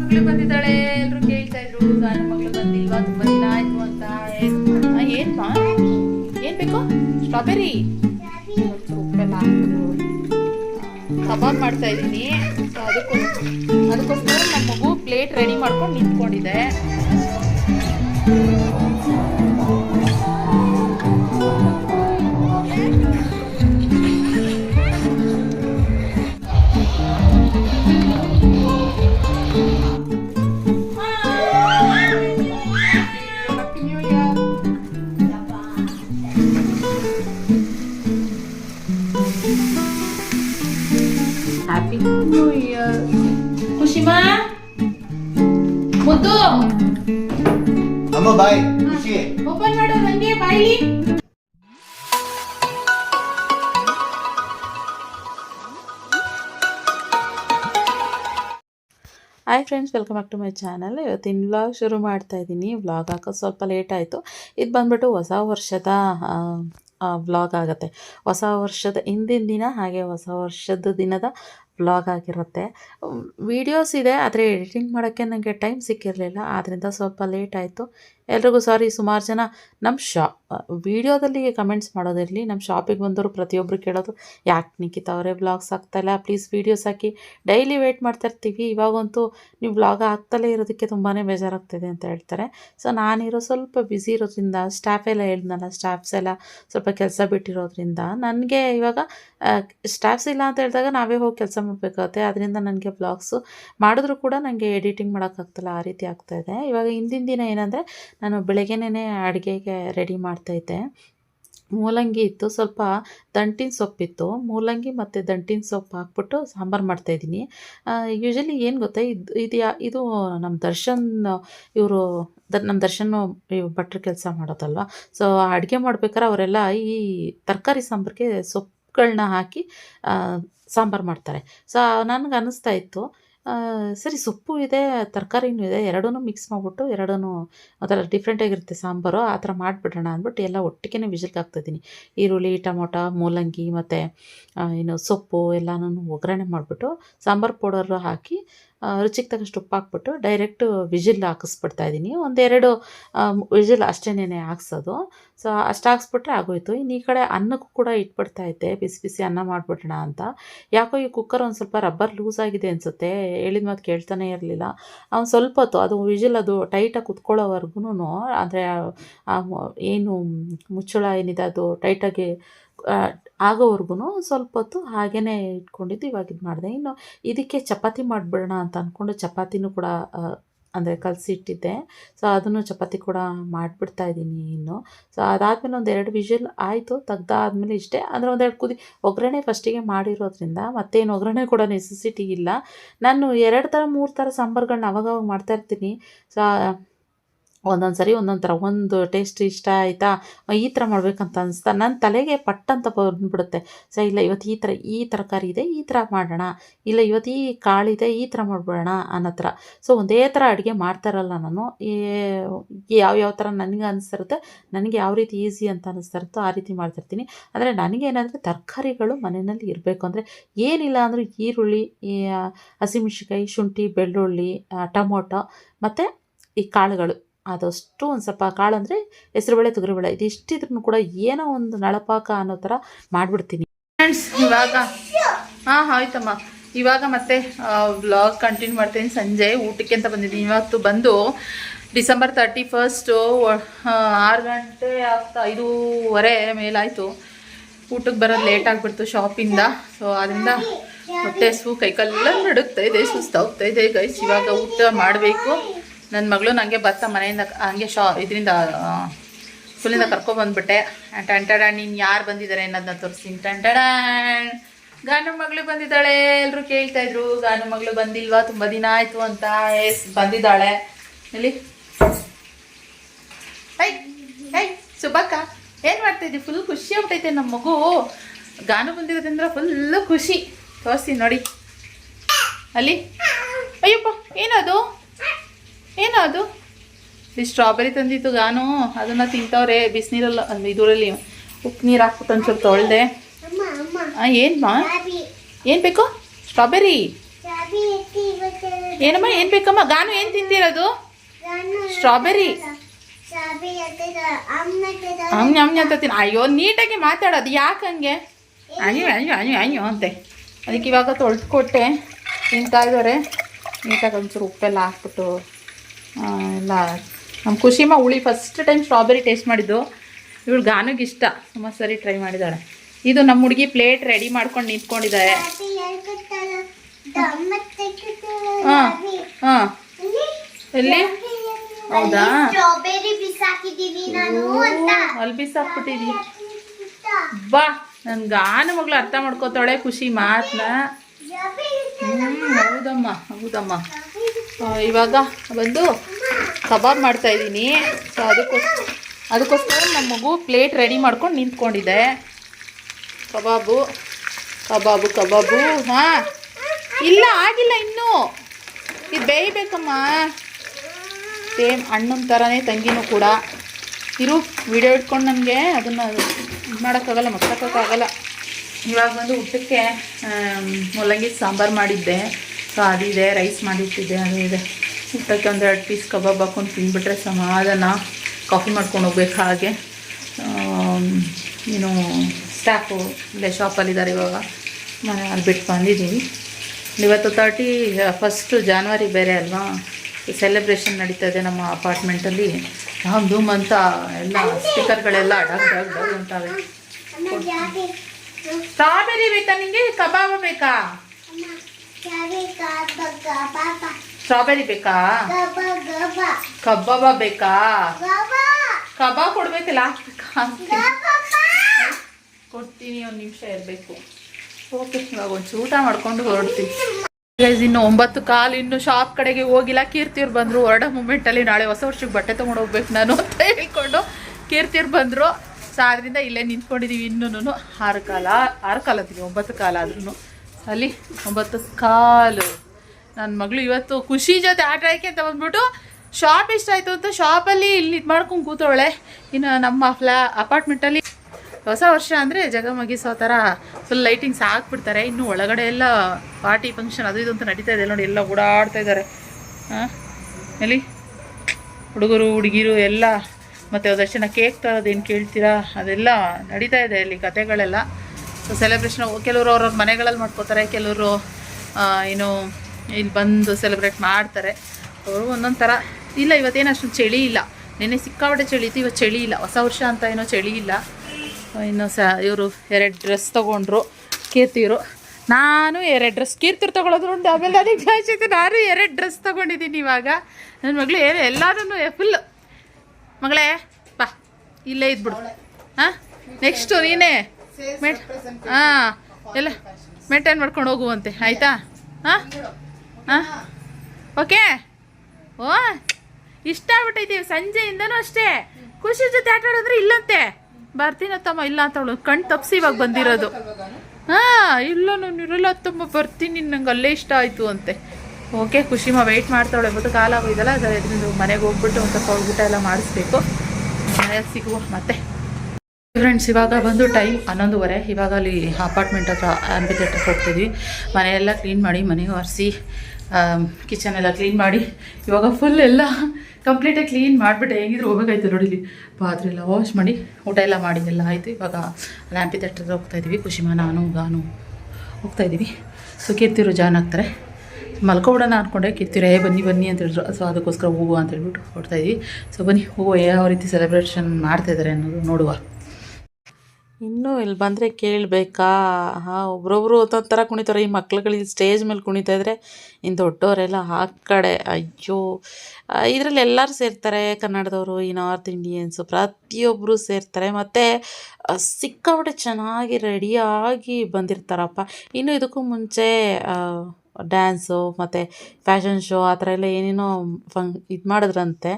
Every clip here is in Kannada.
ಮಗಳು ಬಂದಿದ್ದಾಳೆ ಎಲ್ಲರೂ ಕೇಳ್ತಾ ಇದ್ರು ನಾನು ಮಗಳು ಬಂದಿಲ್ವಾ? ತುಂಬಾ ದಿನ ಆಯ್ತು ಅಂತ ಏನ್ ಆ, ಏನ್ ಬೇಕು? ಸ್ಟ್ರಾಬೆರಿ ಕಬಾಬ್ ಮಾಡ್ತಾ ಇದ್ದೀನಿ. ಖುಷಿಮಾ ಮುದ್ದು? ಅಮ್ಮ ಬಾಯ್. ಖುಷಿ. ಓಪನ್ ಮಾಡು ನಂಗೆ ಬಾಯ್ಲಿ hi friends welcome back to my channel ಇವತ್ತಿನ ವ್ಲಾಗ್ ಶುರು ಮಾಡ್ತಾ ಇದ್ದೀನಿ. ವ್ಲಾಗ್ ಹಾಕೋದು ಸ್ವಲ್ಪ ಲೇಟ್ ಆಯಿತು. ಇದು ಬಂದ್ಬಿಟ್ಟು ಹೊಸ ವರ್ಷದ ವ್ಲಾಗ್ ಆಗುತ್ತೆ. ಹೊಸ ವರ್ಷದ ಹಿಂದಿನ ದಿನ ಹಾಗೆ ಹೊಸ ವರ್ಷದ ದಿನದ ವ್ಲಾಗ್ ಆಗಿರುತ್ತೆ. ವೀಡಿಯೋಸ್ ಇದೆ, ಆದರೆ ಎಡಿಟಿಂಗ್ ಮಾಡೋಕ್ಕೆ ನನಗೆ ಟೈಮ್ ಸಿಕ್ಕಿರಲಿಲ್ಲ. ಆದ್ದರಿಂದ ಸ್ವಲ್ಪ ಲೇಟ್ ಆಯಿತು. ಎಲ್ರಿಗೂ ಸಾರಿ ಸುಮಾರು ಜನ ನಮ್ಮ ಶಾ ವೀಡಿಯೋದಲ್ಲಿ ಕಮೆಂಟ್ಸ್ ಮಾಡೋದಿರಲಿ ನಮ್ಮ ಶಾಪಿಗೆ ಬಂದವರು ಪ್ರತಿಯೊಬ್ಬರು ಕೇಳೋದು, ಯಾಕೆ ನಿಖಿತ ಅವರೇ ವ್ಲಾಗ್ಸ್ ಆಗ್ತಾಯಿಲ್ಲ ಪ್ಲೀಸ್ ವೀಡಿಯೋಸ್ ಹಾಕಿ. ಡೈಲಿ ವೇಟ್ ಮಾಡ್ತಾ ಇರ್ತೀವಿ. ಇವಾಗಂತೂ ನೀವು ವ್ಲಾಗ್ ಆಗ್ತಲೇ ಇರೋದಕ್ಕೆ ತುಂಬಾ ಬೇಜಾರಾಗ್ತಿದೆ ಅಂತ ಹೇಳ್ತಾರೆ. ಸೊ ನಾನಿರೋ ಸ್ವಲ್ಪ ಬ್ಯುಸಿ ಇರೋದ್ರಿಂದ ಸ್ಟಾಫ್ ಎಲ್ಲ ಹೇಳಿದ್ನಲ್ಲ ಸ್ಟಾಫ್ಸ್ ಎಲ್ಲ ಸ್ವಲ್ಪ ಕೆಲಸ ಬಿಟ್ಟಿರೋದ್ರಿಂದ, ನನಗೆ ಇವಾಗ ಸ್ಟಾಫ್ಸ್ ಇಲ್ಲ ಅಂತ ಹೇಳಿದಾಗ ನಾವೇ ಹೋಗಿ ಕೆಲಸ ಮಾಡಬೇಕಾಗುತ್ತೆ ಅದರಿಂದ ನನಗೆ ಬ್ಲಾಗ್ಸು ಮಾಡಿದ್ರು ಕೂಡ ನನಗೆ ಎಡಿಟಿಂಗ್ ಮಾಡೋಕ್ಕಾಗ್ತಿಲ್ಲ ಆ ರೀತಿ ಆಗ್ತಾಯಿದೆ ಇವಾಗ ಹಿಂದಿನ ದಿನ ಏನಂದರೆ ನಾನು ಬೆಳಗ್ಗೆನೇ ಅಡುಗೆಗೆ ರೆಡಿ ಮಾಡ್ತಾಯಿದ್ದೆ ಮೂಲಂಗಿ ಇತ್ತು, ಸ್ವಲ್ಪ ದಂಟಿನ ಸೊಪ್ಪಿತ್ತು ಮೂಲಂಗಿ ಮತ್ತು ದಂಟಿನ ಸೊಪ್ಪು ಹಾಕ್ಬಿಟ್ಟು ಸಾಂಬಾರು ಮಾಡ್ತಾಯಿದ್ದೀನಿ ಯೂಶಲಿ ಏನು ಗೊತ್ತಾ, ಇದು ಇದು ಯಾ, ಇದು ನಮ್ಮ ದರ್ಶನ್, ಇವರು ದ ನಮ್ಮ ದರ್ಶನ್ ಭಟ್ರ ಕೆಲಸ ಮಾಡೋದಲ್ವ? ಸೊ ಅಡುಗೆ ಮಾಡ್ಬೇಕಾದ್ರೆ ಅವರೆಲ್ಲ ಈ ತರಕಾರಿ ಸಾಂಬಾರಿಗೆ ಸೊಪ್ಪುಗಳನ್ನ ಹಾಕಿ ಸಾಂಬಾರು ಮಾಡ್ತಾರೆ. ಸೊ ನನಗೆ ಅನ್ನಿಸ್ತಾ ಇತ್ತು ಸರಿ ಸೊಪ್ಪು ಇದೆ ತರಕಾರಿನೂ ಇದೆ ಎರಡೂ ಮಿಕ್ಸ್ ಮಾಡಿಬಿಟ್ಟು ಎರಡೂ ಒಂಥರ ಡಿಫ್ರೆಂಟಾಗಿರುತ್ತೆ ಸಾಂಬಾರು, ಆ ಥರ ಮಾಡಿಬಿಡೋಣ ಅಂದ್ಬಿಟ್ಟು ಎಲ್ಲ ಒಟ್ಟಿಗೆ ವಿಜಿಲ್ಗೆ ಹಾಕ್ತಿದ್ದೀನಿ ಈರುಳ್ಳಿ, ಟೊಮೊಟೊ, ಮೂಲಂಗಿ ಮತ್ತು ಏನು ಸೊಪ್ಪು ಎಲ್ಲನೂ ಒಗ್ಗರಣೆ ಮಾಡಿಬಿಟ್ಟು ಸಾಂಬಾರು ಪೌಡರು ಹಾಕಿ ರುಚಿಗೆ ತಕ್ಕಷ್ಟು ಉಪ್ಪು ಹಾಕ್ಬಿಟ್ಟು ಡೈರೆಕ್ಟು ವಿಜಿಲ್ ಹಾಕಿಸ್ಬಿಡ್ತಾ ಇದ್ದೀನಿ ಒಂದೆರಡು ವಿಜಿಲ್ ಅಷ್ಟೇನೇ ಹಾಕ್ಸೋದು. ಸೊ, ಅಷ್ಟು ಹಾಕ್ಸ್ಬಿಟ್ರೆ ಆಗೋಯ್ತು. ಇನ್ನು ಈ ಕಡೆ ಅನ್ನಕ್ಕೂ ಕೂಡ ಇಟ್ಬಿಡ್ತಾ ಇದ್ದೆ. ಬಿಸಿ ಬಿಸಿ ಅನ್ನ ಮಾಡಿಬಿಡೋಣ ಅಂತ. ಯಾಕೋ ಈ ಕುಕ್ಕರ್ ಒಂದು ಸ್ವಲ್ಪ ರಬ್ಬರ್ ಲೂಸ್ ಆಗಿದೆ ಅನಿಸುತ್ತೆ. ಹೇಳಿದ ಮಾತು ಕೇಳ್ತಾನೆ ಇರಲಿಲ್ಲ. ಅವ್ನು ಸ್ವಲ್ಪ ಹೊತ್ತು, ಅದು ವಿಜಿಲ್ ಅದು ಟೈಟಾಗಿ ಕುತ್ಕೊಳ್ಳೋವರೆಗೂ ಅಂದರೆ ಏನು, ಮುಚ್ಚಳ ಏನಿದೆ ಅದು ಟೈಟಾಗಿ ಆಗೋವರೆಗೂ ಸ್ವಲ್ಪ ಹೊತ್ತು ಹಾಗೇ ಇಟ್ಕೊಂಡಿದ್ದು ಇವಾಗ ಇದು ಮಾಡಿದೆ. ಇನ್ನು ಇದಕ್ಕೆ ಚಪಾತಿ ಮಾಡಿಬಿಡೋಣ ಅಂತ ಅಂದ್ಕೊಂಡು ಚಪಾತಿನೂ ಕೂಡ ಅಂದರೆ ಕಲಸಿ ಇಟ್ಟಿದ್ದೆ ಸೊ, ಅದನ್ನು ಚಪಾತಿ ಕೂಡ ಮಾಡಿಬಿಡ್ತಾ ಇದ್ದೀನಿ ಇನ್ನು. ಸೊ, ಅದಾದಮೇಲೆ ಒಂದು ಎರಡು ವಿಷಲ್ ಆಯಿತು, ತೆಗ್ದಾದ್ಮೇಲೆ ಇಷ್ಟೇ. ಅಂದರೆ ಒಂದೆರಡು ಕುದಿ, ಒಗ್ಗರಣೆ ಫಸ್ಟಿಗೆ ಮಾಡಿರೋದ್ರಿಂದ ಮತ್ತೇನು ಒಗ್ಗರಣೆ ಕೂಡ ನೆಸೆಸಿಟಿ ಇಲ್ಲ. ನಾನು ಎರಡು ಥರ ಮೂರು ಥರ ಸಾಂಬಾರುಗಳನ್ನ ಅವಾಗವಾಗ ಮಾಡ್ತಾ ಇರ್ತೀನಿ. ಸೊ ಒಂದೊಂದು ಸರಿ ಒಂದೊಂದು ಥರ ಒಂದು ಟೇಸ್ಟ್ ಇಷ್ಟ ಆಯಿತಾ? ಈ ಥರ ಮಾಡಬೇಕಂತ ಅನಿಸ್ತಾ ನನ್ನ ತಲೆಗೆ ಪಟ್ಟಂತ ಬಂದುಬಿಡುತ್ತೆ. ಸೊ ಇಲ್ಲ, ಇವತ್ತು ಈ ಥರ, ಈ ತರಕಾರಿ ಇದೆ, ಈ ಥರ ಮಾಡೋಣ. ಇಲ್ಲ, ಇವತ್ತು ಈ ಕಾಳಿದೆ ಈ ಥರ ಮಾಡ್ಬಿಡೋಣ ಅನ್ನೋ ಥರ ಸೊ ಒಂದೇ ಥರ ಅಡುಗೆ ಮಾಡ್ತಾರಲ್ಲ ನಾನು. ಯಾವ ಯಾವ ಥರ ನನಗೆ ಅನಿಸ್ತಿರುತ್ತೆ ನನಗೆ ಯಾವ ರೀತಿ ಈಸಿ ಅಂತ ಅನಿಸ್ತಾ ಇರುತ್ತೋ ಆ ರೀತಿ ಮಾಡ್ತಿರ್ತೀನಿ. ಅಂದರೆ ನನಗೇನಂದರೆ ತರಕಾರಿಗಳು ಮನೆಯಲ್ಲಿ ಇರಬೇಕು. ಅಂದರೆ ಏನಿಲ್ಲ ಅಂದರೂ ಈರುಳ್ಳಿ ಹಸಿಮೆಣ್ಸಿಕಾಯಿ ಶುಂಠಿ, ಬೆಳ್ಳುಳ್ಳಿ ಟೊಮೊಟೊ, ಮತ್ತು ಈ ಕಾಳುಗಳು. ಅದಷ್ಟು ಒಂದು ಸ್ವಲ್ಪ ಕಾಳು ಅಂದರೆ ಹೆಸರುಬೇಳೆ, ತೊಗರಿಬೇಳೆ ಇದಿಷ್ಟಿದ್ರೂ ಕೂಡ ಏನೋ ಒಂದು ನಳಪಾಕ ಅನ್ನೋ ಥರ ಮಾಡಿಬಿಡ್ತೀನಿ. ಫ್ರೆಂಡ್ಸ್ ಇವಾಗ ಹಾಂ, ಆಯ್ತಮ್ಮ. ಇವಾಗ ಮತ್ತೆ ವ್ಲಾಗ್ ಕಂಟಿನ್ಯೂ ಮಾಡ್ತೀನಿ. ಸಂಜೆ ಊಟಕ್ಕೆ ಅಂತ ಬಂದಿದ್ದೀನಿ. ಇವತ್ತು ಬಂದು ಡಿಸೆಂಬರ್ ತರ್ಟಿ ಫಸ್ಟು ಆರು ಗಂಟೆ ಆಗ್ತಾ ಐದೂವರೆ ಮೇಲಾಯಿತು. ಊಟಕ್ಕೆ ಬರೋದು ಲೇಟ್ ಆಗಿಬಿಡ್ತು ಶಾಪಿಂದ ಸೊ ಅದರಿಂದ ಹೊಟ್ಟೆ ಹಸು ಕೈಕಲ್ಲ ನಡುಗ್ತಾ ಇದೆ, ಸುಸ್ತಾಗ್ತಾ ಇದೆ. ಗೈಸ್ ಇವಾಗ ಊಟ ಮಾಡಬೇಕು. ನನ್ನ ಮಗಳು ನನಗೆ ಬರ್ತಾ ಮನೆಯಿಂದ, ಹಂಗೆ ಶಾ, ಇದರಿಂದ ಸ್ಕೂಲಿಂದ ಕರ್ಕೊಬಂದ್ಬಿಟ್ಟೆ ಟಂಟಡ ನೀನು ಯಾರು ಬಂದಿದ್ದಾರೆ ಅನ್ನೋದನ್ನ ತೋರಿಸ್ತೀನಿ. ಟಂಟಡ ಗಾನು ಮಗಳು ಬಂದಿದ್ದಾಳೆ. ಎಲ್ಲರೂ ಕೇಳ್ತಾ ಇದ್ರು, ಗಾನು ಮಗಳು ಬಂದಿಲ್ವಾ? ತುಂಬ ದಿನ ಆಯಿತು ಅಂತ ಎಸ್, ಬಂದಿದ್ದಾಳೆ. ಇಲ್ಲಿ ಐ ಐ ಸುಬ್ಬಕ್ಕ, ಏನು ಮಾಡ್ತಿದ್ದಿ ಫುಲ್ ಖುಷಿ ಆಗ್ಬಿಟ್ಟೈತೆ ನಮ್ಮ ಮಗು. ಗಾನು ಬಂದಿರೋದ್ರಿಂದ ಫುಲ್ಲು ಖುಷಿ. ತೋರಿಸ್ತೀನಿ ನೋಡಿ. ಅಲ್ಲಿ. ಅಯ್ಯಪ್ಪ, ಏನದು? ಏನೋ ಅದು? ಈ ಸ್ಟ್ರಾಬೆರಿ ತಂದಿತ್ತು ಗಾನು ಅದನ್ನು ತಿಂತವ್ರೆ ಬಿಸಿನೀರಲ್ಲ ಇದರಲ್ಲಿ ಉಪ್ಪು ನೀರು ಹಾಕ್ಬಿಟ್ಟು ಒಂಚೂರು ತೊಳೆದೆ. ಅಮ್ಮ ಅಮ್ಮ. ಏನು ಮಾ? ಏನು ಬೇಕು? ಸ್ಟ್ರಾಬೆರಿ ಏನಮ್ಮ ಏನು ಬೇಕಮ್ಮ? ಗಾನು ಏನು ತಿಂದಿರೋದು? ನಾನು ಸ್ಟ್ರಾಬೆರಿ ಎತ್ತಿದ ಅಮ್ಮ ಅಂತ ತಿನ್ ಅಯ್ಯೋ ನೀಟಾಗಿ ಮಾತಾಡೋದು ಯಾಕೆ ಹಂಗೆ? ಅಯ್ಯೋ ಅಯ್ಯೋ ಅಯ್ಯೋ ಅಯ್ಯೋ ಅಂತೆ. ಅದಕ್ಕೆ ಇವಾಗ ತೊಳೆದು ಕೊಟ್ಟೆ ತಿಂತಾ ಇದ್ದಾರೆ. ನೀಟಾಗಿ ಒಂಚೂರು ಉಪ್ಪೆಲ್ಲ ಹಾಕ್ಬಿಟ್ಟು ಎಲ್ಲ ನಮ್ಮ ಖುಷಿಮ ಹುಳಿ ಫಸ್ಟ್ ಟೈಮ್ ಸ್ಟ್ರಾಬೆರಿ ಟೇಸ್ಟ್ ಮಾಡಿದ್ದು. ಇವಳು ಗಾನುಗೆ ಇಷ್ಟ. ತುಂಬ ಸರಿ ಟ್ರೈ ಮಾಡಿದ್ದಾಳೆ ಇದು ನಮ್ಮ ಹುಡುಗಿ ಪ್ಲೇಟ್ ರೆಡಿ ಮಾಡ್ಕೊಂಡು ನಿಂತ್ಕೊಂಡಿದ್ದಾರೆ ಹಾಂ ಹಾಂ. ಎಲ್ಲಿ? ಹೌದಾ? ಅಲ್ಲಿ ಬಿಸಾಕ್ಬಿಟ್ಟಿದ್ದೀವಿ ಬಾ ನನ್ನ ಗಾನ ಮಗಳು ಅರ್ಥ ಮಾಡ್ಕೋತಾಳೆ ಖುಷಿ ಹ್ಞೂ ಹೌದಮ್ಮ ಹೌದಮ್ಮ. ಇವಾಗ ಬಂದು ಕಬಾಬ್ ಮಾಡ್ತಾ ಇದ್ದೀನಿ. ಸೊ ಅದಕ್ಕೋಸ್ಕರ ಅದಕ್ಕೋಸ್ಕರ ನಮ್ಮ ಮಗು ಪ್ಲೇಟ್ ರೆಡಿ ಮಾಡ್ಕೊಂಡು ನಿಂತ್ಕೊಂಡಿದ್ದೆ ಕಬಾಬು ಕಬಾಬು ಕಬಾಬು. ಹಾಂ. ಇಲ್ಲ, ಆಗಿಲ್ಲ ಇನ್ನೂ. ಇದು ಬೇಯಬೇಕಮ್ಮ. ಸೇಮ್ ಅಣ್ಣನ ಥರನೇ ತಂಗಿನೂ ಕೂಡ. ಇರು ವಿಡಿಯೋ ಇಟ್ಕೊಂಡು ನನಗೆ ಅದನ್ನು ಇದು ಮಾಡೋಕ್ಕಾಗಲ್ಲ ಮಕ್ಕಳಕ್ಕಾಗಲ್ಲ ಇವಾಗ ಬಂದು ಊಟಕ್ಕೆ ಮೂಲಂಗಿ ಸಾಂಬಾರು ಮಾಡಿದ್ದೆ. ಸೊ ಅದಿದೆ ರೈಸ್ ಮಾಡಿಟ್ಟಿದ್ದೆ, ಅದು ಇದೆ. ಊಟಕ್ಕೆ ಎರಡು ಪೀಸ್ ಕಬಾಬ್ ಹಾಕೊಂಡು ತಿಂದುಬಿಟ್ರೆ ಸಮಾಧಾನ. ಕಾಫಿ ಮಾಡ್ಕೊಂಡು ಹೋಗ್ಬೇಕು ಹಾಗೆ. ಏನು ಸ್ಟಾಫು ಇಲ್ಲೇ ಶಾಪಲ್ಲಿದ್ದಾರೆ ಇವಾಗ. ಮನೆ ಅಲ್ಲಿ ಬಿಟ್ಟು ಬಂದಿದ್ದೀನಿ. ಇವತ್ತು ತರ್ಟಿ ಫಸ್ಟು ಜಾನ್ವರಿ ಬೇರೆ ಅಲ್ವಾ? ಸೆಲೆಬ್ರೇಷನ್ ನಡೀತಾ ಇದೆ ನಮ್ಮ ಅಪಾರ್ಟ್ಮೆಂಟಲ್ಲಿ ಧಮ್ ಅಂತ ಎಲ್ಲ ಸ್ಪೀಕರ್ಗಳೆಲ್ಲ ಡಗ್ ಅಂತಾವೆ ಸ್ಟ್ರಾಬೆರಿ ಬೇಕಾ ನಿಂಗೆ? ಕಬಾಬ್ ಬೇಕಾ? ಸ್ಟ್ರಾಬೆರಿ ಬೇಕಾ? ಕಬಾಬ ಬೇಕಾ? ಕಬಾಬ್ ಕೊಡ್ಬೇಕಲ್ಲ? ಕೊಡ್ತೀನಿ ಒಂದು ನಿಮಿಷ ಇರಬೇಕು. ಓಕೆ ಇವಾಗ ಒಂಚೂರು ಊಟ ಮಾಡ್ಕೊಂಡು ಹೊರಡ್ತೀವಿ ಇನ್ನು ಒಂಬತ್ತು ಕಾಲು ಇನ್ನು ಶಾಪ್ ಕಡೆಗೆ ಹೋಗಿಲ್ಲ. ಕೀರ್ತಿಯವ್ರು ಬಂದರು. ಹೊರಡೋ ಮೂಮೆಂಟಲ್ಲಿ ನಾಳೆ ಹೊಸ ವರ್ಷಕ್ಕೆ ಬಟ್ಟೆ ತೊಗೊಂಡು ಹೋಗ್ಬೇಕು ನಾನು ಅಂತ ಹೇಳ್ಕೊಂಡು ಕೀರ್ತಿಯವ್ರು ಬಂದರು. ಸೊ ಇಲ್ಲೇ ನಿಂತ್ಕೊಂಡಿದ್ದೀವಿ ಇನ್ನೂ ಆರು ಕಾಲ ಆರು ಕಾಲ ಅಂತೀವಿ ಒಂಬತ್ತು ಕಾಲ ಆದ್ರೂ ಅಲ್ಲಿ ಒಂಬತ್ತು ಕಾಲು. ನನ್ನ ಮಗಳು ಇವತ್ತು ಖುಷಿ ಜೊತೆ ಆಟ ಆಯ್ಕೆ ಅಂತ ಬಂದ್ಬಿಟ್ಟು ಶಾಪ್ ಇಷ್ಟ ಆಯಿತು ಅಂತ ಶಾಪಲ್ಲಿ ಇಲ್ಲಿ ಇದು ಮಾಡ್ಕೊಂಡು ಕೂತವಳೆ. ಇನ್ನು ನಮ್ಮ ಫ್ಲಾ ಅಪಾರ್ಟ್ಮೆಂಟಲ್ಲಿ ಹೊಸ ವರ್ಷ ಅಂದರೆ ಜಗಮಗಿಸೋ ಥರ ಫುಲ್ ಲೈಟಿಂಗ್ಸ್ ಹಾಕ್ಬಿಡ್ತಾರೆ. ಇನ್ನು ಒಳಗಡೆ ಎಲ್ಲ ಪಾರ್ಟಿ ಫಂಕ್ಷನ್ ಅದು ಇದು ಅಂತ ನಡೀತಾ ಇದೆ ನೋಡಿ, ಎಲ್ಲ ಓಡಾಡ್ತಾ ಇದ್ದಾರೆ. ಹಾಂ? ಎಲ್ಲಿ? ಹುಡುಗರು, ಹುಡುಗಿರು ಎಲ್ಲ ಮತ್ತು ಒಂದಷ್ಟು ಜನ ಕೇಕ್ ತರೋದೇನು ಕೇಳ್ತೀರಾ? ಅದೆಲ್ಲ ನಡೀತಾ ಇದೆ ಇಲ್ಲಿ ಕತೆಗಳೆಲ್ಲ ಸೊ ಸೆಲೆಬ್ರೇಷನ್ ಕೆಲವರು ಅವ್ರವ್ರ ಮನೆಗಳಲ್ಲಿ ಮಾಡ್ಕೋತಾರೆ, ಕೆಲವರು ಏನು, ಇಲ್ಲಿ ಬಂದು ಸೆಲೆಬ್ರೇಟ್ ಮಾಡ್ತಾರೆ. ಅವರು ಒಂದೊಂದು ಥರ ಇಲ್ಲ ಇವತ್ತೇನು ಅಷ್ಟೊಂದು ಚಳಿ ಇಲ್ಲ. ನಿನ್ನೆ ಸಿಕ್ಕಾಪಟ್ಟೆ ಚಳಿ ಇತ್ತು, ಇವತ್ತು ಚಳಿ ಇಲ್ಲ. ಹೊಸ ವರ್ಷ ಅಂತ ಏನೋ ಚಳಿ ಇಲ್ಲ. ಇನ್ನು ಸ, ಇವರು ಎರಡು ಡ್ರೆಸ್ ತೊಗೊಂಡ್ರು ಕೀರ್ತಿರು ನಾನು ಎರಡು ಡ್ರೆಸ್ ಕೀರ್ತಿರು ಉಂಟು ಆಮೇಲೆ ನನಗೆ ಜಾಸ್ತಿ ನಾನು ಎರಡು ಡ್ರೆಸ್ ತೊಗೊಂಡಿದ್ದೀನಿ ಇವಾಗ. ನನ್ನ ಮಗಳು ಏನು ಎಲ್ಲರೂ ಫುಲ್ ಮಗಳೇ, ಬಾ, ಇಲ್ಲೇ ಇದ್ಬಿಡು. ಹಾಂ? ನೆಕ್ಸ್ಟು ನೀನೇ. ಮೆಟ್ ಹಾಂ, ಎಲ್ಲ ಮೇಂಟೈನ್ ಮಾಡ್ಕೊಂಡು ಹೋಗುವಂತೆ, ಆಯಿತಾ? ಹಾಂ? ಹಾಂ? ಓಕೆ ಓ, ಇಷ್ಟ ಆಗ್ಬಿಟ್ಟಿದ್ದೀವಿ ಸಂಜೆಯಿಂದನೂ ಅಷ್ಟೇ. ಖುಷಿ ಜೊತೆ ಆಟ ಆಡಿದ್ರೆ ಇಲ್ಲಂತೆ. ಬರ್ತೀನತ್ತಮ್ಮ ಇಲ್ಲ ಅಂತ ಅವಳು ಕಣ್ ತಪ್ಸಿ ಇವಾಗ ಬಂದಿರೋದು. ಹಾ, ಇಲ್ಲ, ನಾನು ಇರಲ್ಲ ತಮ್ಮ ಬರ್ತೀನಿ, ನಂಗೆ ಅಲ್ಲೇ ಇಷ್ಟ ಆಯಿತು ಅಂತೆ. ಓಕೆ, ಖುಷಿಮ ವೆಯ್ಟ್ ಮಾಡ್ತಾಳೆ ಬಿಟ್ಟು ಕಾಲ ಆಗೋಯ್ತಲ್ಲ ಅದರಿಂದ ಮನೆಗೆ ಹೋಗ್ಬಿಟ್ಟು ಒಂದು ಸ್ವಲ್ಪ ಊಟ ಎಲ್ಲ ಮಾಡಿಸ್ಬೇಕು. ಮನೆಯಲ್ಲಿ ಸಿಗುವ ಮತ್ತೆ. ಫ್ರೆಂಡ್ಸ್ ಇವಾಗ ಬಂದು ಟೈಮ್ ಹನ್ನೊಂದುವರೆ. ಇವಾಗ ಅಲ್ಲಿ ಅಪಾರ್ಟ್ಮೆಂಟ್ ಹತ್ರ ಆಂಬಿ ಥಿಯೇಟರ್ಗೆ ಹೋಗ್ತಿದ್ವಿ. ಮನೆಯೆಲ್ಲ ಕ್ಲೀನ್ ಮಾಡಿ ಮನೆ ಒರೆಸಿ ಕಿಚನ್ ಎಲ್ಲ ಕ್ಲೀನ್ ಮಾಡಿ. ಇವಾಗ ಫುಲ್ ಎಲ್ಲ ಕಂಪ್ಲೀಟಾಗಿ ಕ್ಲೀನ್ ಮಾಡಿಬಿಟ್ಟು ಹೆಂಗಿದ್ರು ಹೋಗ್ಬೇಕಾಯ್ತು ನೋಡಿ ಇಲ್ಲಿ ಪಾತ್ರೆ ಎಲ್ಲ ವಾಶ್ ಮಾಡಿ, ಊಟ ಎಲ್ಲ ಮಾಡಿದ್ದೆಲ್ಲ ಆಯಿತು. ಇವಾಗ ಲ್ಯಾಂಪಿ ಥಿಯೇಟರ್ಗೆ ಹೋಗ್ತಾ ಇದ್ವಿ ಖುಷಿಮ, ನಾನು, ಗಾನು ಹೋಗ್ತಾ ಇದ್ದೀವಿ. ಸೊ ಕೀರ್ತಿರು ಜಾಯ್ನ್ ಆಗ್ತಾರೆ. ಮಲ್ಕೊಬಿಡೋಣ ಅಂದ್ಕೊಂಡೆ ಕಿತ್ತೀರ, ಏ, ಬನ್ನಿ ಬನ್ನಿ ಅಂತ ಹೇಳಿದ್ರು. ಸೊ ಅದಕ್ಕೋಸ್ಕರ ಹೋಗುವ ಅಂತ ಹೇಳ್ಬಿಟ್ಟು ಹೊಡ್ತಾ ಇದ್ವಿ. ಸೊ ಬನ್ನಿ, ಹೋಗುವ, ಯಾವ ರೀತಿ ಸೆಲೆಬ್ರೇಷನ್ ಮಾಡ್ತಾ ಇದ್ದಾರೆ ಅನ್ನೋದು ನೋಡುವ. ಇನ್ನೂ ಇಲ್ಲಿ ಬಂದರೆ ಕೇಳಬೇಕಾ? ಹಾಂ ಒಬ್ರೊಬ್ರು ಥರ ಕುಣಿತಾರೆ. ಈ ಮಕ್ಳುಗಳಿಗೆ ಸ್ಟೇಜ್ ಮೇಲೆ ಕುಣಿತಾ ಇದ್ರೆ ಇನ್ನು ದೊಡ್ಡವರೆಲ್ಲ ಆ ಕಡೆ, ಅಯ್ಯೋ. ಇದರಲ್ಲಿ ಎಲ್ಲರೂ ಸೇರ್ತಾರೆ, ಕನ್ನಡದವರು, ಈ ನಾರ್ತ್ ಇಂಡಿಯನ್ಸು ಪ್ರತಿಯೊಬ್ಬರು ಸೇರ್ತಾರೆ. ಮತ್ತು ಸಿಕ್ಕಾಪಟ್ಟೆ ಚೆನ್ನಾಗಿ ರೆಡಿಯಾಗಿ ಬಂದಿರ್ತಾರಪ್ಪ. ಇನ್ನು ಇದಕ್ಕೂ ಮುಂಚೆ ಡ್ಯಾನ್ಸು ಮತ್ತು ಫ್ಯಾಷನ್ ಶೋ ಆ ಥರ ಎಲ್ಲ ಏನೇನೋ ಫಂ ಇದು ಮಾಡಿದ್ರಂತೆ.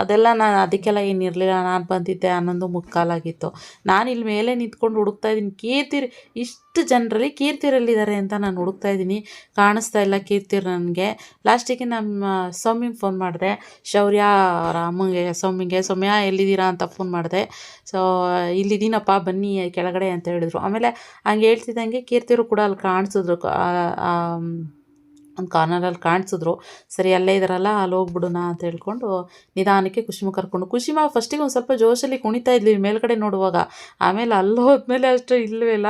ಅದೆಲ್ಲ ನಾನು ಅದಕ್ಕೆಲ್ಲ ಏನಿರಲಿಲ್ಲ ನಾನು ಬಂದಿದ್ದೆ ಹನ್ನೊಂದು ಮುಕ್ಕಾಲಾಗಿತ್ತು. ನಾನು ಇಲ್ಲಿ ಮೇಲೆ ನಿಂತ್ಕೊಂಡು ಹುಡುಕ್ತಾ ಇದ್ದೀನಿ. ಕೇತಿರ್ ಇಷ್ಟು ಜನರಲ್ಲಿ ಕೀರ್ತಿರಲ್ಲಿದ್ದಾರೆ ಅಂತ ನಾನು ಹುಡುಕ್ತಾ ಇದ್ದೀನಿ. ಕಾಣಿಸ್ತಾ ಇಲ್ಲ ಕೀರ್ತಿರು ನನಗೆ. ಲಾಸ್ಟಿಗೆ ನಮ್ಮ ಸೌಮ್ಯಂಗೆ ಫೋನ್ ಮಾಡಿದೆ. ಶೌರ್ಯ ಅವರ ಅಮ್ಮಂಗೆ ಸೌಮ್ಯಂಗೆ, ಸೌಮ್ಯ, ಎಲ್ಲಿದ್ದೀರಾ ಅಂತ ಫೋನ್ ಮಾಡಿದೆ. ಸೊ ಇಲ್ಲಿದ್ದೀನಪ್ಪ, ಬನ್ನಿ ಕೆಳಗಡೆ ಅಂತ ಹೇಳಿದ್ರು. ಆಮೇಲೆ ಹಂಗೆ ಹೇಳ್ತಿದ್ದಂಗೆ ಕೀರ್ತಿರು ಕೂಡ ಅಲ್ಲಿ ಕಾಣಿಸಿದ್ರು. ಒಂದು ಕಾರ್ನರಲ್ಲಿ ಕಾಣಿಸಿದ್ರು. ಸರಿ, ಅಲ್ಲೇ ಇದ್ದಾರಲ್ಲ ಅಲ್ಲಿ ಹೋಗ್ಬಿಡೋಣ ಅಂತ ಹೇಳ್ಕೊಂಡು ನಿಧಾನಕ್ಕೆ ಕುಸುಮ ಕರ್ಕೊಂಡು. ಕುಸುಮ ಫಸ್ಟಿಗೆ ಒಂದು ಸ್ವಲ್ಪ ಜೋಶಲ್ಲಿ ಕುಣಿತಾ ಇದ್ವಿ ಮೇಲ್ಗಡೆ ನೋಡುವಾಗ. ಆಮೇಲೆ ಅಲ್ಲಿ ಹೋದ್ಮೇಲೆ ಅಷ್ಟು ಇಲ್ಲವೇ ಇಲ್ಲ.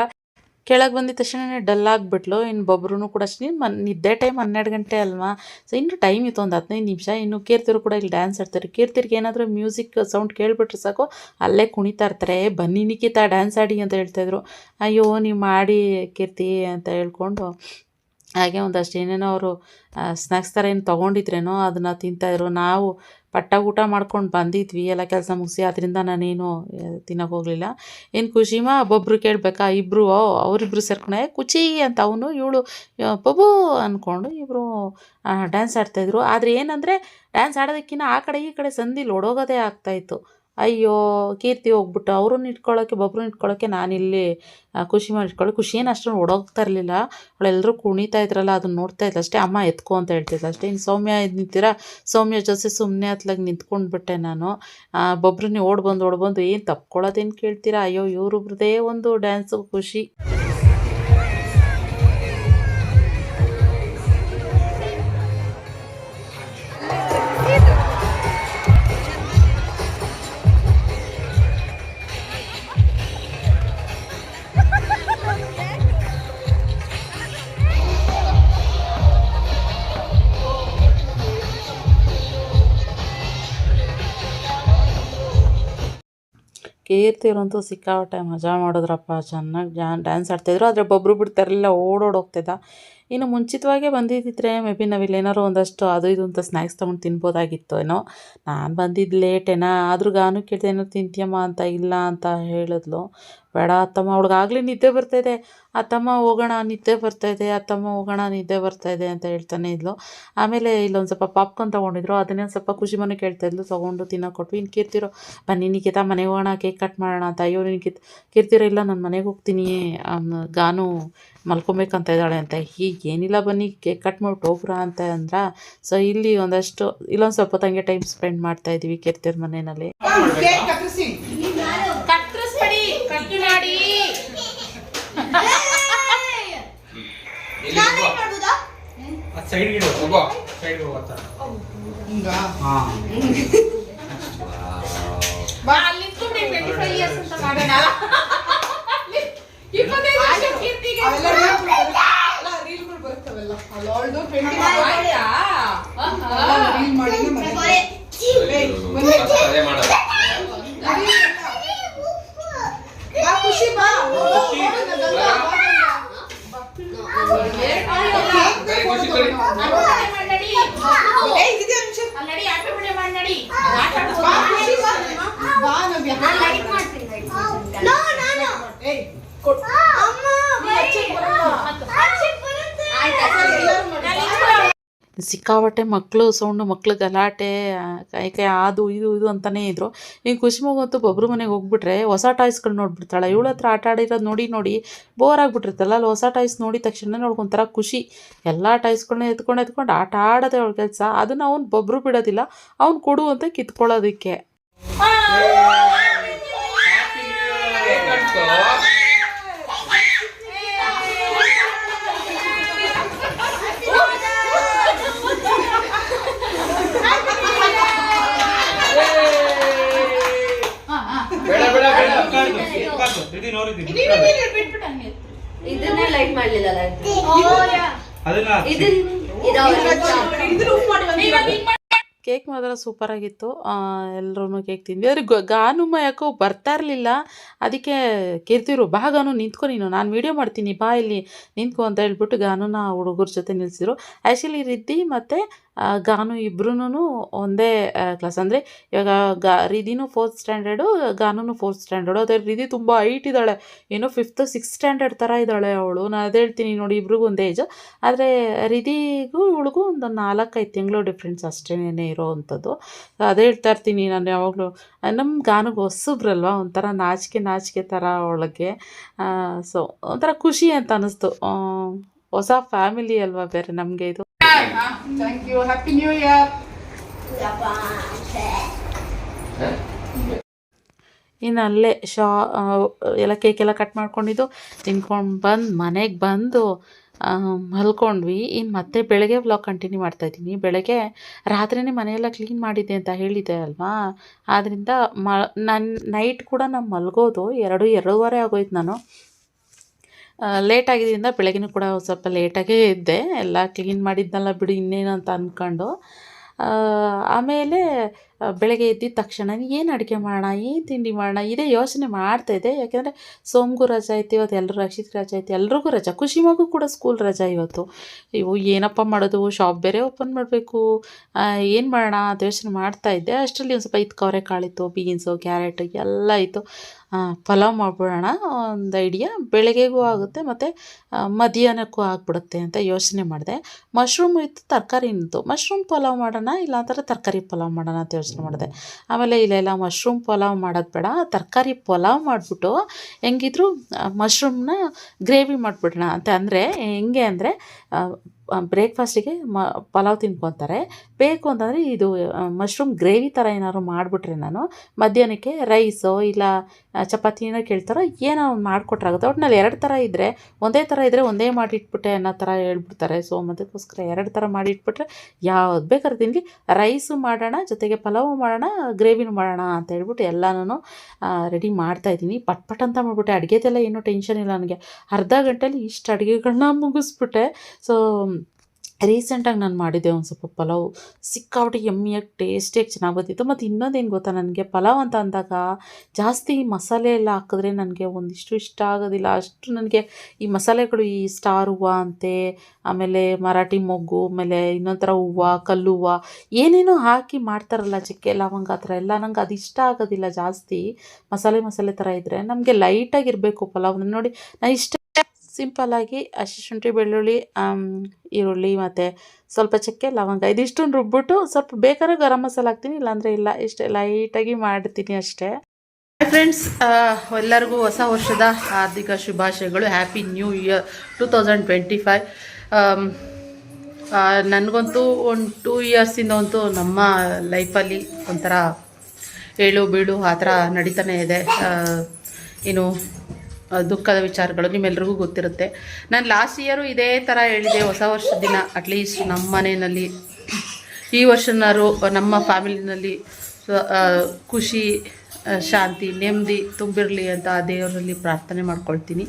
ಕೆಳಗೆ ಬಂದಿದ ತಕ್ಷಣ ಡಲ್ ಆಗಿಬಿಟ್ಲು. ಇನ್ನು ಬೊಬ್ರು ಕೂಡ ಅಷ್ಟೇ ಮನ್ ನಿದ್ದೆ ಟೈಮ್ ಹನ್ನೆರಡು ಗಂಟೆ ಅಲ್ವಾ? ಸೊ ಇನ್ನೂ ಟೈಮ್ ಇತ್ತು ಒಂದು ಹದಿನೈದು ನಿಮಿಷ. ಇನ್ನು ಕೀರ್ತಿರು ಕೂಡ ಇಲ್ಲಿ ಡ್ಯಾನ್ಸ್ ಆಡ್ತಾರೆ. ಕೀರ್ತಿರಿಗೆ ಏನಾದರೂ ಮ್ಯೂಸಿಕ್ ಸೌಂಡ್ ಕೇಳಿಬಿಟ್ರೆ ಸಾಕು. ಅಲ್ಲೇ ಕುಣಿತಾ ಇರ್ತಾರೆ. "ಏ, ಬನ್ನಿ ನಿಖಿತಾ ಡ್ಯಾನ್ಸ್ ಆಡಿ ಅಂತ ಹೇಳ್ತಾಯಿದ್ರು ಅಯ್ಯೋ ನೀವು ಮಾಡಿ ಕೀರ್ತಿ ಅಂತ ಹೇಳ್ಕೊಂಡು ಹಾಗೆ ಒಂದಷ್ಟು ಏನೇನೋ ಅವರು ಸ್ನ್ಯಾಕ್ಸ್ ಥರ ಏನು ತೊಗೊಂಡಿದ್ರೇನೋ ಅದನ್ನು ತಿಂತಾಯಿದ್ರು ನಾವು ಪಟ್ಟ ಊಟ ಮಾಡ್ಕೊಂಡು ಬಂದಿದ್ವಿ. ಎಲ್ಲ ಕೆಲಸ ಮುಗಿಸಿ ಅದರಿಂದ ನಾನೇನು ತಿನ್ನೋಕೆ ಹೋಗಲಿಲ್ಲ. ಏನು ಖುಷಿಮಾ ಒಬ್ಬೊಬ್ರು ಕೇಳಬೇಕಾ? ಇಬ್ಬರು ಅವರಿಬ್ಬರು ಸೇರ್ಕೊಂಡೆ ಖುಷಿ ಅಂತ ಅವನು, ಇವಳು ಬಬು ಅಂದ್ಕೊಂಡು ಇಬ್ಬರು ಡ್ಯಾನ್ಸ್ ಆಡ್ತಾಯಿದ್ರು ಆದರೆ ಏನಂದರೆ ಡ್ಯಾನ್ಸ್ ಆಡೋದಕ್ಕಿಂತ ಆ ಕಡೆ ಈ ಕಡೆ ಸಂದಿಲ್ಲಿ ಓಡೋಗೋದೇ ಆಗ್ತಾಯಿತ್ತು ಅಯ್ಯೋ, ಕೀರ್ತಿ ಹೋಗ್ಬಿಟ್ಟು ಅವ್ರನ್ನ ಇಟ್ಕೊಳ್ಳೋಕ್ಕೆ ಬಬ್ರು ಇಟ್ಕೊಳ್ಳೋಕ್ಕೆ ನಾನಿಲ್ಲಿ ಖುಷಿ ಮಾಡಿ ಇಟ್ಕೊಳ್ಳಿ ಖುಷಿ ಏನು ಅಷ್ಟೊಂದು ಓಡೋಗ್ತಾ ಇರಲಿಲ್ಲ. ಅವಳೆಲ್ಲರೂ ಕುಣಿತಾ ಇದ್ರಲ್ಲ, ಅದನ್ನ ನೋಡ್ತಾ ಇದ್ಲು ಅಷ್ಟೇ. ಅಮ್ಮ ಎತ್ಕೊ ಅಂತ ಹೇಳ್ತಿದ್ಲು ಅಷ್ಟೇ. ಇನ್ನು ಸೌಮ್ಯ ನಿಂತೀರಾ? ಸೌಮ್ಯ ಜೊತೆ ಸುಮ್ಮನೆ ಹತ್ಲಾಗ ನಿಂತ್ಕೊಂಡ್ಬಿಟ್ಟೆ ನಾನು. ಬೊಬ್ರನ್ನೇ ಓಡ್ ಬಂದು ಓಡ್ ಬಂದು, ಏನು ತಪ್ಕೊಳ್ಳೋದೇನು ಕೇಳ್ತೀರಾ? ಅಯ್ಯೋ, ಇವ್ರೊಬ್ರದೇ ಒಂದು ಡ್ಯಾನ್ಸು, ಖುಷಿ. ಕೀರ್ತಿಯವ್ರಂತೂ ಸಿಕ್ಕಾಪಟ್ಟೆ ಮಜಾ ಮಾಡಿದ್ರಪ್ಪ. ಚೆನ್ನಾಗಿ ಜಾ ಡ್ಯಾನ್ಸ್ ಆಡ್ತಾಯಿದ್ರು ಆದರೆ ಒಬ್ಬೊಬ್ರು ಬಿಡ್ತಾಯಿರಲಿಲ್ಲ ಓಡೋಡಿ ಹೋಗ್ತಿದ್ದ. ಇನ್ನು ಮುಂಚಿತವಾಗೇ ಬಂದಿದ್ದಿದ್ರೆ ಮೇ ಬಿ ನಾವಿಲ್ಲಿ ಒಂದಷ್ಟು ಅದು ಇದು ಅಂತ ಸ್ನ್ಯಾಕ್ಸ್ ತೊಗೊಂಡು ತಿನ್ಬೋದಾಗಿತ್ತು ಏನೋ. ನಾನು ಬಂದಿದ್ದು ಲೇಟೇನಾ ಆದರೂ ಗಾನು ಕೇಳಿದೆ ಏನೋ ತಿಂತೀಯಮ್ಮ ಅಂತ, ಇಲ್ಲ ಅಂತ ಹೇಳಿದ್ಲು. ಬೇಡ, ಅತ್ತಮ್ಮ, ಅವಳಿಗಾಗಲೇ ನಿದ್ದೆ ಬರ್ತಾಯಿದೆ ಅತ್ತಮ್ಮ, ಹೋಗೋಣ, ನಿದ್ದೆ ಬರ್ತಾಯಿದೆ ಅತ್ತಮ್ಮ, ಹೋಗೋಣ, ನಿದ್ದೆ ಬರ್ತಾಯಿದೆ ಅಂತ ಹೇಳ್ತಾನೆ ಇದ್ಲು. ಆಮೇಲೆ ಇಲ್ಲೊಂದು ಸ್ವಲ್ಪ ಪಾಪ್ಕಾರ್ನ್ ತೊಗೊಂಡಿದ್ರು. ಅದನ್ನೇ ಸ್ವಲ್ಪ ಖುಷಿ ಮನೆ ಕೇಳ್ತಾ ಇದ್ಲು. ತೊಗೊಂಡು ತಿನ್ನೋಕೆ ಕೊಟ್ವಿ. ಇನ್ನು ಕೀರ್ತಿರೋ, ಬನ್ನಿ ನಿಖಿತಾ ಮನೆಗೆ ಹೋಗೋಣ, ಕೇಕ್ ಕಟ್ ಮಾಡೋಣ ಅಂತ. ಅಯ್ಯೋ ನಿಖಿತ್ ಕೀರ್ತಿರೋ, ಇಲ್ಲ, ನಾನು ಮನೆಗೆ ಹೋಗ್ತೀನಿ. ಗಾನು ಮಲ್ಕೊಬೇಕಂತ ಇದ್ದಾಳೆ ಅಂತ. ಹೀಗೆ ಏನಿಲ್ಲ ಬನ್ನಿ, ಕೇಕ್ ಕಟ್ ಮಾಡ್ಬಿಟ್ಟು ಹೋಗ್ರ ಅಂತ ಅಂದ್ರೆ. ಸೊ ಇಲ್ಲಿ ಒಂದಷ್ಟು, ಇಲ್ಲೊಂದು ಸ್ವಲ್ಪ ತಂಗೆ ಟೈಮ್ ಸ್ಪೆಂಡ್ ಮಾಡ್ತಾ ಇದ್ದೀವಿ ಕೀರ್ತಿಯವ್ರ ಮನೆಯಲ್ಲಿ ಕತ್ತರಿಸ್ಬೇಡಿ ಕಟ್ ಮಾಡಿ ಸೈಡ್ ಗಿಡ ಹೋಗೋ ಸೈಡ್ ಹೋಗ್ತಾ ಹಾ. ಬಾ ಅಲ್ಲಿ ಟ್ವೆಂಟಿ ಫೈವ್ ಇಯರ್ಸ್ ಅಂತ ಮಾಡೋಣ. ಇಪ್ಪತ್ತೈದು ವರ್ಷ ಕೀರ್ತಿಗೆ ಮಾಡ್ಯಾ? ಆಹಾ. ಅದೇ ಮಾಡೋದು ಕೈ ಖುಷಿ ಕೈ ಆಟ ಮಾಡಿ ನಡಿ. ಅಲ್ಲಿ ನಡಿ, ಆಟ ಮಾಡಿ ಮಾಡಿ ನಡಿ. ಆಟ ಆಡ್ಬೋದು. ನಾನು ಲೈಟ್ ಮಾಡ್ತೀನಿ ನೋ ನಾನು ಅಮ್ಮ ಆಚೆಗೆ ಬರುತ್ತೆ ಸಿಕ್ಕಾಪಟ್ಟೆ ಮಕ್ಕಳು ಸೌಂಡು ಮಕ್ಕಳು ಗಲಾಟೆ ಕೈ ಕೈ ಅದು ಇದು ಇದು ಅಂತಲೇ ಇದ್ದರು ಈಗ ಖುಷಿಮಗಂತೂ ಬೊಬ್ಬರು ಮನೆಗೆ ಹೋಗ್ಬಿಟ್ರೆ ಹೊಸ ಟಾಯ್ಸ್ಗಳು ನೋಡ್ಬಿಡ್ತಾಳೆ. ಇವಳ ಹತ್ರ ಆಟ ಆಡಿರೋದು ನೋಡಿ ನೋಡಿ ಬೋರ್ ಆಗಿಬಿಟ್ಟಿರ್ತಲ್ಲ ಅಲ್ಲಿ ಹೊಸ ಟಾಯ್ಸ್ ನೋಡಿ ತಕ್ಷಣ ಒಂಥರ ಖುಷಿ. ಎಲ್ಲ ಟಾಯ್ಸ್ಗಳನ್ನ ಎತ್ಕೊಂಡು ಎತ್ಕೊಂಡು ಆಟ ಆಡೋದೇ ಅವಳ ಕೆಲಸ. ಅದನ್ನು ಅವ್ನು ಬೊಬ್ರು ಬಿಡೋದಿಲ್ಲ. ಅವ್ನು ಕೊಡು ಅಂತ ಕಿತ್ಕೊಳ್ಳೋದಕ್ಕೆ ಕೇಕ್ ಕಟ್ಕೋ ಬೇಡ ಬೇಡ ಬೇಡ ಇದನ್ನೇ ಲೈಟ್ ಮಾಡ್ಲಿಲ್ಲ ಅದನ್ನ. ಕೇಕ್ ಮಾತ್ರ ಸೂಪರಾಗಿತ್ತು ಎಲ್ಲರೂ ಕೇಕ್ ತಿಂದ್ವಿ. ಆದರೆ ಗಾನುಮ್ಮ ಯಾಕೋ ಬರ್ತಾ ಇರಲಿಲ್ಲ. ಅದಕ್ಕೆ ಕೀರ್ತಿರು ಬಾ ಗಾನು ನಿಂತ್ಕೊ ನೀನು. ನಾನು ವೀಡಿಯೋ ಮಾಡ್ತೀನಿ ಬಾ ಇಲ್ಲಿ ನಿಂತ್ಕೊ ಅಂತ ಹೇಳ್ಬಿಟ್ಟು ಗಾನುನ ಹುಡುಗರ ಜೊತೆ ನಿಲ್ಲಿಸಿದ್ರು ಆ್ಯಕ್ಚುಲಿ ರಿದ್ದಿ ಮತ್ತು ಗಾನು ಇಬ್ರೂ ಒಂದೇ ಕ್ಲಾಸ್ ಅಂದರೆ ಇವಾಗ ಗ ರಿದಿನೂ ಫೋರ್ತ್ ಸ್ಟ್ಯಾಂಡರ್ಡು ಗಾನೂ ಫೋರ್ತ್ ಸ್ಟ್ಯಾಂಡರ್ಡು ಅದೇ ರಿದಿ ತುಂಬ ಹೈಟ್ ಇದ್ದಾಳೆ. ಏನೋ ಫಿಫ್ತ್ ಸಿಕ್ಸ್ ಸ್ಟ್ಯಾಂಡರ್ಡ್ ಥರ ಇದ್ದಾಳೆ ಅವಳು. ನಾನು ಅದೇ ಹೇಳ್ತೀನಿ ನೋಡಿ ಇಬ್ರಿಗೂ ಒಂದೇ ಏಜು ಆದರೆ ರಿದಿಗೂ ಇವಳಿಗೂ ಒಂದು ನಾಲ್ಕೈದು ತಿಂಗಳು ಡಿಫ್ರೆನ್ಸ್ ಅಷ್ಟೇನೇ ಇರೋ ಅಂಥದ್ದು. ಅದೇ ಹೇಳ್ತಾ ಇರ್ತೀನಿ ನಾನು ಯಾವಾಗಲೂ. ನಮ್ಮ ಗಾನಗೆ ಹೊಸಬ್ರಲ್ವ? ಒಂಥರ ನಾಚಿಕೆ ನಾಚಿಕೆ ಥರ ಅವಳಿಗೆ. ಸೊ ಒಂಥರ ಖುಷಿ ಅಂತ ಅನ್ನಿಸ್ತು ಹೊಸ ಫ್ಯಾಮಿಲಿ ಅಲ್ವಾ ಬೇರೆ ನಮಗೆ ಇದು? Thank you happy new year ಇನ್ನು ಅಲ್ಲೇ ಶಾ ಎಲ್ಲ ಕೇಕೆಲ್ಲ ಕಟ್ ಮಾಡ್ಕೊಂಡಿದ್ದು. ತಿನ್ಕೊಂಡು ಬಂದು ಮನೆಗೆ ಬಂದು ಮಲ್ಕೊಂಡ್ವಿ. ಇನ್ನು ಮತ್ತೆ ಬೆಳಗ್ಗೆ ವ್ಲಾಗ್ ಕಂಟಿನ್ಯೂ ಮಾಡ್ತಾಯಿದ್ದೀನಿ ಬೆಳಗ್ಗೆ ರಾತ್ರಿನೇ ಮನೆಯೆಲ್ಲ ಕ್ಲೀನ್ ಮಾಡಿದ್ದೆ ಅಂತ ಹೇಳಿದ್ದೆ ಅಲ್ವಾ? ಆದ್ದರಿಂದ ಮ ನನ್ನ ನೈಟ್ ಕೂಡ ನಾನು ಮಲ್ಗೋದು ಎರಡು ಎರಡೂವರೆ ಆಗೋಯ್ತು ನಾನು. ಲೇಟ್ ಆಗಿದ್ದರಿಂದ ಬೆಳಗ್ಗೆ ಕೂಡ ಸ್ವಲ್ಪ ಲೇಟಾಗೇ ಇದ್ದೆ. ಎಲ್ಲ ಕ್ಲೀನ್ ಮಾಡಿದ್ನಲ್ಲ ಬಿಡು, ಇನ್ನೇನು ಅಂತ ಅಂದ್ಕೊಂಡು ಆಮೇಲೆ ಬೆಳಗ್ಗೆ ಎದ್ದಿದ ತಕ್ಷಣ ಏನು ಅಡುಗೆ ಮಾಡೋಣ, ಏನು ತಿಂಡಿ ಮಾಡೋಣ, ಇದೇ ಯೋಚನೆ ಮಾಡ್ತಾಯಿದ್ದೆ ಯಾಕೆಂದರೆ ಸೋಮಗೂ ರಜಾ ಐತಿ ಇವತ್ತು ಎಲ್ಲರೂ ರಕ್ಷಿತ್ ರಜಾ ಐತಿ, ಎಲ್ರಿಗೂ ರಜಾ. ಖುಷಿ ಮಗು ಕೂಡ ಸ್ಕೂಲ್ ರಜಾ ಇವತ್ತು. ಇವು ಏನಪ್ಪ ಮಾಡೋದು? ಶಾಪ್ ಬೇರೆ ಓಪನ್ ಮಾಡಬೇಕು. ಏನು ಮಾಡೋಣ ಅಂತ ಯೋಚನೆ ಮಾಡ್ತಾಯಿದ್ದೆ ಅಷ್ಟರಲ್ಲಿ ಒಂದು ಸ್ವಲ್ಪ ಇತ್ತು ಕಾಳಿತ್ತು ಬೀನ್ಸು ಕ್ಯಾರೆಟು ಎಲ್ಲ ಇತ್ತು. ಪಲಾವ್ ಮಾಡ್ಬಿಡೋಣ ಒಂದು ಐಡಿಯಾ ಬೆಳಗ್ಗೆಗೂ ಆಗುತ್ತೆ ಮತ್ತು ಮಧ್ಯಾಹ್ನಕ್ಕೂ ಆಗಿಬಿಡುತ್ತೆ ಅಂತ ಯೋಚನೆ ಮಾಡಿದೆ. ಮಶ್ರೂಮ್ ಇತ್ತು, ತರಕಾರಿ ನಿಂತು ಮಶ್ರೂಮ್ ಪಲಾವ್ ಮಾಡೋಣ, ಇಲ್ಲಾಂದ್ರೆ ತರಕಾರಿ ಪಲಾವ್ ಮಾಡೋಣ ಅಂತ ಯೋಚನೆ ಮಾಡಿದೆ. ಆಮೇಲೆ ಇಲ್ಲೆಲ್ಲ ಮಶ್ರೂಮ್ ಪಲಾವ್ ಮಾಡೋದು ಬೇಡ, ತರಕಾರಿ ಪಲಾವ್ ಮಾಡಿಬಿಟ್ಟು ಹೆಂಗಿದ್ರು ಮಶ್ರೂಮ್ನ ಗ್ರೇವಿ ಮಾಡಿಬಿಡೋಣ ಅಂತ. ಅಂದರೆ, ಹೆಂಗೆ ಅಂದರೆ ಬ್ರೇಕ್ಫಾಸ್ಟಿಗೆ ಮ, ಪಲಾವ್ ತಿನ್ಕೊತಾರೆ. ಬೇಕು ಅಂತಂದರೆ ಇದು ಮಶ್ರೂಮ್ ಗ್ರೇವಿ ಥರ ಏನಾದ್ರು ಮಾಡಿಬಿಟ್ರೆ ನಾನು ಮಧ್ಯಾಹ್ನಕ್ಕೆ ರೈಸೋ ಇಲ್ಲ ಚಪಾತಿ ಚಪಾತಿನೋ ಕೇಳ್ತಾರೋ ಏನೋ ಒಂದು ಮಾಡಿಕೊಟ್ರಾಗುತ್ತೆ. ಒಟ್ನಲ್ಲಿ ಎರಡು ಥರ ಇದ್ದರೆ ಒಂದೇ ಥರ ಇದ್ದರೆ ಒಂದೇ ಮಾಡಿಟ್ಬಿಟ್ಟೆ ಅನ್ನೋ ಥರ ಹೇಳ್ಬಿಡ್ತಾರೆ. ಸೊ ಅದಕ್ಕೋಸ್ಕರ ಎರಡು ಥರ ಮಾಡಿಟ್ಬಿಟ್ರೆ ಯಾವ್ದು ಬೇಕಾದ್ರೆ ತಿನ್ಲಿ. ರೈಸು ಮಾಡೋಣ, ಜೊತೆಗೆ ಪಲಾವು ಮಾಡೋಣ ಗ್ರೇವಿನೂ ಮಾಡೋಣ ಅಂತ ಹೇಳ್ಬಿಟ್ಟು ಎಲ್ಲನೂ ರೆಡಿ ಮಾಡ್ತಾಯಿದ್ದೀನಿ ಪಟ್ ಪಟ್ ಅಂತ ಮಾಡಿಬಿಟ್ಟೆ. ಅಡುಗೆದೆಲ್ಲ ಏನೂ ಟೆನ್ಷನ್ ಇಲ್ಲ ನನಗೆ. ಅರ್ಧ ಗಂಟೆಯಲ್ಲಿ ಇಷ್ಟು ಅಡುಗೆಗಳನ್ನ ಮುಗಿಸ್ಬಿಟ್ಟೆ. ಸೊ ರೀಸೆಂಟಾಗಿ ನಾನು ಮಾಡಿದ್ದೆ ಒಂದು ಸ್ವಲ್ಪ ಪಲಾವ್. ಸಿಕ್ಕಾಪಟ್ಟೆ ಎಮ್ಮಿಯಾಗಿ ಟೇಸ್ಟಿಯಾಗಿ ಚೆನ್ನಾಗಿ ಬಂದಿತ್ತು ಮತ್ತು ಇನ್ನೊಂದೇನು ಗೊತ್ತಾ, ನನಗೆ ಪಲಾವ್ ಅಂತ ಅಂದಾಗ ಜಾಸ್ತಿ ಮಸಾಲೆ ಎಲ್ಲ ಹಾಕಿದ್ರೆ ನನಗೆ ಒಂದಿಷ್ಟು ಇಷ್ಟ ಆಗೋದಿಲ್ಲ. ಅಷ್ಟು ನನಗೆ ಈ ಮಸಾಲೆಗಳು ಈ ಸ್ಟಾರ್ ಹೂವು ಅಂತೆ, ಆಮೇಲೆ ಮರಾಠಿ ಮೊಗ್ಗು, ಆಮೇಲೆ ಇನ್ನೊಂಥರ ಥರ ಹೂವು, ಕಲ್ಲು ಹೂವು, ಏನೇನೋ ಹಾಕಿ ಮಾಡ್ತಾರಲ್ಲ ಚಕ್ಕೆ, ಲವಂಗ ಆ ಥರ ಎಲ್ಲ ನಂಗೆ ಅದು ಇಷ್ಟ ಆಗೋದಿಲ್ಲ ಜಾಸ್ತಿ. ಮಸಾಲೆ ಮಸಾಲೆ ಥರ ಇದ್ದರೆ ನಮಗೆ ಲೈಟಾಗಿರಬೇಕು ಪಲಾವ್. ನೋಡಿ ನಾನು ಇಷ್ಟ ಸಿಂಪಲ್ಲಾಗಿ ಹಸಿ ಶುಂಠಿ, ಬೆಳ್ಳುಳ್ಳಿ ಈರುಳ್ಳಿ ಮತ್ತು ಸ್ವಲ್ಪ ಚಕ್ಕೆ, ಲವಂಗ. ಇದಿಷ್ಟನ್ನು ರುಬ್ಬಿಟ್ಟು ಸ್ವಲ್ಪ ಬೇಕಾದ್ರೆ ಗರಂ ಮಸಾಲೆ ಹಾಕ್ತೀನಿ, ಇಲ್ಲಾಂದರೆ ಇಲ್ಲ. ಇಷ್ಟೇ ಲೈಟಾಗಿ ಮಾಡ್ತೀನಿ ಅಷ್ಟೇ. ಫ್ರೆಂಡ್ಸ್ ಎಲ್ಲರಿಗೂ ಹೊಸ ವರ್ಷದ ಹಾರ್ದಿಕ ಶುಭಾಶಯಗಳು. Happy new year two thousand twenty five ನನಗಂತೂ ಒಂದು ಟೂ ಇಯರ್ಸಿಂದ ಅಂತೂ ನಮ್ಮ ಲೈಫಲ್ಲಿ ಒಂಥರ ಏಳು ಬೀಳು ಆ ಥರ ನಡೀತಾನೆ ಇದೆ. ಏನು ದುಃಖದ ವಿಚಾರಗಳು ನಿಮ್ಮೆಲ್ರಿಗೂ ಗೊತ್ತಿರುತ್ತೆ. ನಾನು ಲಾಸ್ಟ್ ಇಯರು ಇದೇ ಥರ ಹೇಳಿದೆ, ಹೊಸ ವರ್ಷದ ದಿನ ಅಟ್ಲೀಸ್ಟ್ ನಮ್ಮ ಮನೆಯಲ್ಲಿ, ಈ ವರ್ಷನಾರು ನಮ್ಮ ಫ್ಯಾಮಿಲಿನಲ್ಲಿ ಖುಷಿ ಶಾಂತಿ, ನೆಮ್ಮದಿ ತುಂಬಿರಲಿ ಅಂತ ಆ ದೇವರಲ್ಲಿ ಪ್ರಾರ್ಥನೆ ಮಾಡ್ಕೊಳ್ತೀನಿ.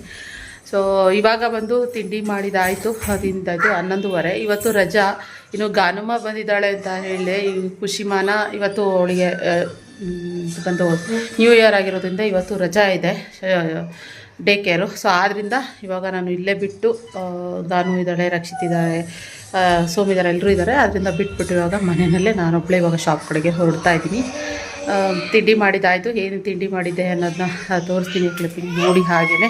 ಸೊ ಇವಾಗ ಬಂದು ತಿಂಡಿ ಮಾಡಿದಾಯಿತು ಅದಿಂದಾಯಿತು ಹನ್ನೊಂದುವರೆ. ಇವತ್ತು ರಜಾ, ಇನ್ನು ಗಾನಮ್ಮ ಬಂದಿದ್ದಾಳೆ ಅಂತ ಹೇಳಿದೆ. ಈ ಖುಷಿಮಾನ ಇವತ್ತು ಅವಳಿಗೆ ಬಂದು ನ್ಯೂ ಇಯರ್ ಆಗಿರೋದ್ರಿಂದ ಇವತ್ತು ರಜಾ ಇದೆ. ಡೇ ಕೇರು ಸೊ ಆದ್ದರಿಂದ ಇವಾಗ ನಾನು ಇಲ್ಲೇ ಬಿಟ್ಟು ದಾನು ಇದ್ದಾಳೆ ರಕ್ಷಿತ್ ಇದ್ದಾರೆ ಆ, ಸೋಮ್ ಇದ್ದಾರೆ ಎಲ್ಲರೂ ಇದ್ದಾರೆ. ಅದರಿಂದ ಬಿಟ್ಬಿಟ್ಟು ಇವಾಗ ಮನೆಯಲ್ಲೇ ನಾನೊಬ್ಬಳೇ ಇವಾಗ ಶಾಪ್ ಕಡೆಗೆ ಹೊರಡ್ತಾ ಇದ್ದೀನಿ. ತಿಂಡಿ ಮಾಡಿದ್ದಾಯಿತು. ಏನು ತಿಂಡಿ ಮಾಡಿದ್ದೆ ಅನ್ನೋದನ್ನ ತೋರಿಸ್ತೀನಿ ಕ್ಲಿಪ್ಪಿಂಗ್ ನೋಡಿ ಹಾಗೆಯೇ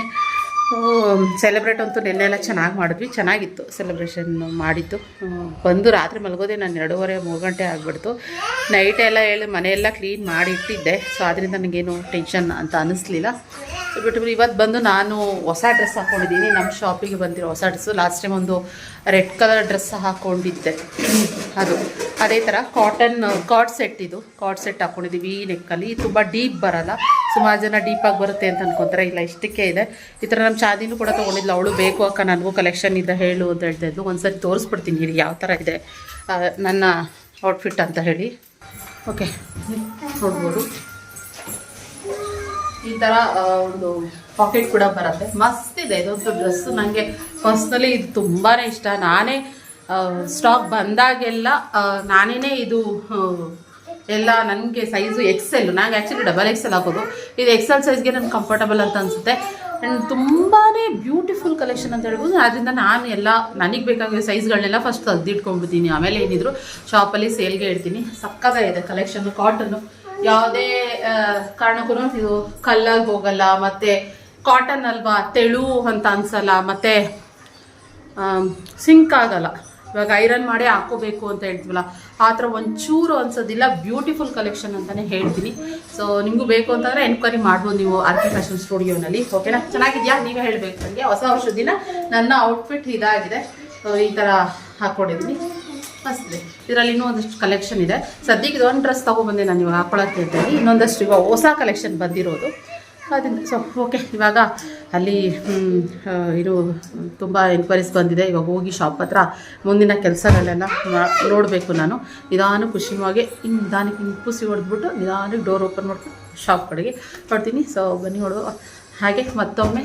ಸೆಲೆಬ್ರೇಟ್ ಅಂತೂ ನೆನ್ನೆಲ್ಲ ಚೆನ್ನಾಗಿ ಮಾಡಿದ್ವಿ. ಚೆನ್ನಾಗಿತ್ತು ಸೆಲೆಬ್ರೇಷನ್ ಮಾಡಿದ್ದು. ಬಂದು ರಾತ್ರಿ ಮಲಗೋದೆ ನಾನು ಎರಡೂವರೆ ಮೂರು ಗಂಟೆ ಆಗಿಬಿಡ್ತು. ನೈಟ್ ಎಲ್ಲ ಹೇಳಿ ಮನೆಯೆಲ್ಲ ಕ್ಲೀನ್ ಮಾಡಿ ಇಟ್ಟಿದ್ದೆ. ಸೊ ಅದರಿಂದ ನನಗೇನು ಟೆನ್ಷನ್ ಅಂತ ಅನ್ನಿಸ್ಲಿಲ್ಲ ಬಿಟ್ಟು ಇವತ್ತು ಬಂದು ನಾನು ಹೊಸ ಡ್ರೆಸ್ ಹಾಕ್ಕೊಂಡಿದ್ದೀನಿ ನಮ್ಮ ಶಾಪಿಗೆ ಬಂದಿರೋ ಹೊಸ ಡ್ರೆಸ್ಸು ಲಾಸ್ಟ್ ಟೈಮ್ ಒಂದು ರೆಡ್ ಕಲರ್ ಡ್ರೆಸ್ ಹಾಕ್ಕೊಂಡಿದ್ದೆ ಅದು. ಅದೇ ಥರ ಕಾಟನ್ ಕಾರ್ಡ್ ಸೆಟ್ ಇದು. ಕಾರ್ಡ್ ಸೆಟ್ ಹಾಕ್ಕೊಂಡಿದ್ದೀವಿ ಈ ನೆಕ್ಕಲ್ಲಿ ತುಂಬ ಡೀಪ್ ಬರಲ್ಲ. ಸುಮಾರು ಜನ ಡೀಪಾಗಿ ಬರುತ್ತೆ ಅಂತ ಅನ್ಕೊತಾರೆ. ಇಲ್ಲ, ಇಷ್ಟಕ್ಕೆ ಇದೆ. ಈ ಥರ ನಮ್ಮ ಚಾದಿನೂ ಕೂಡ ತೊಗೊಂಡಿದ್ಲು. ಅವಳು ಬೇಕು ಅಕ್ಕ, ನನಗೂ ಕಲೆಕ್ಷನ್ ಇದೆ. ಹೇಳು ಅಂತ ಹೇಳ್ತಾ ಇದ್ಲು. ಒಂದ್ಸರಿ ತೋರಿಸ್ಬಿಡ್ತೀನಿ ಹೇಳಿ ಯಾವ ಥರ ಇದೆ. ನನ್ನ ಔಟ್ಫಿಟ್ ಅಂತ ಹೇಳಿ. ಓಕೆ ನೋಡ್ಬೋದು. ಈ ಥರ ಒಂದು ಪಾಕೆಟ್ ಕೂಡ ಬರುತ್ತೆ. ಮಸ್ತ್ ಇದೆ, ಇದೊಂದು ಡ್ರೆಸ್ ನನಗೆ ಪರ್ಸ್ನಲಿ ಇದು ತುಂಬಾ ಇಷ್ಟ. ನಾನೇ ಸ್ಟಾಕ್ ಬಂದಾಗೆಲ್ಲ ನಾನೇ ಇದು ಎಲ್ಲ ನನಗೆ ಸೈಜು ಎಕ್ಸೆಲ್ ನಂಗೆ ಆ್ಯಕ್ಚುಲಿ ಡಬಲ್ ಎಕ್ಸೆಲ್ ಹಾಕೋದು. ಇದು ಎಕ್ಸೆಲ್ ಸೈಜ್ಗೆ ನನಗೆ ಕಂಫರ್ಟಬಲ್ ಅಂತ ಅನಿಸುತ್ತೆ. ಆ್ಯಂಡ್ ತುಂಬಾ ಬ್ಯೂಟಿಫುಲ್ ಕಲೆಕ್ಷನ್ ಅಂತ ಹೇಳ್ಬೋದು. ಅದರಿಂದ ನಾನು ಎಲ್ಲ, ನನಗೆ ಬೇಕಾಗಿರೋ ಸೈಜ್ಗಳನ್ನೆಲ್ಲ ಫಸ್ಟ್ ತೆಗೆದಿಟ್ಕೊಂಡ್ಬಿಡ್ತೀನಿ. ಆಮೇಲೆ ಏನಿದ್ರು ಶಾಪಲ್ಲಿ ಸೇಲ್ಗೆ ಇಡ್ತೀನಿ. ಇದೆ ಕಲೆಕ್ಷನ್ ಕಾಟನ್ನು ಯಾವುದೇ ಕಾರಣಕ್ಕೂ ಇದು ಕಲ್ಲಾಗಿ ಹೋಗಲ್ಲ, ಮತ್ತು ಕಾಟನ್ ಅಲ್ವಾ, ತೆಳು ಅಂತ ಅನ್ಸಲ್ಲ, ಮತ್ತು ಸಿಂಕ್ ಆಗಲ್ಲ. ಇವಾಗ ಐರನ್ ಮಾಡಿ ಹಾಕೋಬೇಕು ಅಂತ ಹೇಳ್ತೀವಲ್ಲ, ಆ ಥರ ಒಂಚೂರು ಅನ್ಸೋದಿಲ್ಲ ಬ್ಯೂಟಿಫುಲ್ ಕಲೆಕ್ಷನ್ ಅಂತಲೇ ಹೇಳ್ತೀನಿ. ಸೊ ನಿಮಗೂ ಬೇಕು ಅಂತಂದರೆ ಎನ್ಕ್ವೈರಿ ಮಾಡ್ಬೋದು ನೀವು ಆರ್ ಫ್ಯಾಷನ್ ಸ್ಟುಡಿಯೋನಲ್ಲಿ ಓಕೆನಾ ಚೆನ್ನಾಗಿದೆಯಾ? ನೀವೇ ಹೇಳಬೇಕು ನನಗೆ. ಹೊಸ ವರ್ಷದ ನನ್ನ ಔಟ್ಫಿಟ್ ಇದಾಗಿದೆ. ಈ ಥರ ಹಾಕ್ಕೊಂಡಿದ್ದೀನಿ. ಇದರಲ್ಲಿ ಇನ್ನೂ ಒಂದಷ್ಟು ಕಲೆಕ್ಷನ್ ಇದೆ. ಸದ್ಯಕ್ಕೆ ಇದೊಂದು ಡ್ರೆಸ್ ತೊಗೊಬಂದೆ ನಾನು ಇವಾಗ ಹಾಕೊಳಕ್ಕೆ ಇನ್ನೊಂದಷ್ಟು ಇವಾಗ ಹೊಸ ಕಲೆಕ್ಷನ್ ಬಂದಿರೋದು. ಅದರಿಂದ ಸೊ ಓಕೆ ಇವಾಗ ಅಲ್ಲಿ ಇದು ತುಂಬ ಎನ್ಕ್ವೈರೀಸ್ ಬಂದಿದೆ. ಇವಾಗ ಹೋಗಿ ಶಾಪ್ ಹತ್ರ ಮುಂದಿನ ಕೆಲಸಗಳೆಲ್ಲ ನೋಡಬೇಕು ನಾನು. ನಿಧಾನ ಖುಷಿಯಾಗಿ ಹಿಂಗೆ ನಿಧಾನಕ್ಕೆ ಹಿಂಗೆ ಹೊಡೆದ್ಬಿಟ್ಟು ನಿಧಾನಕ್ಕೆ ಡೋರ್ ಓಪನ್ ಮಾಡ್ಕೊಂಡು ಶಾಪ್ ಕಡೆಗೆ ಹೊಡ್ತೀನಿ ಸೊ ಬನ್ನಿ ಹೊಡೆದು ಹಾಗೆ ಮತ್ತೊಮ್ಮೆ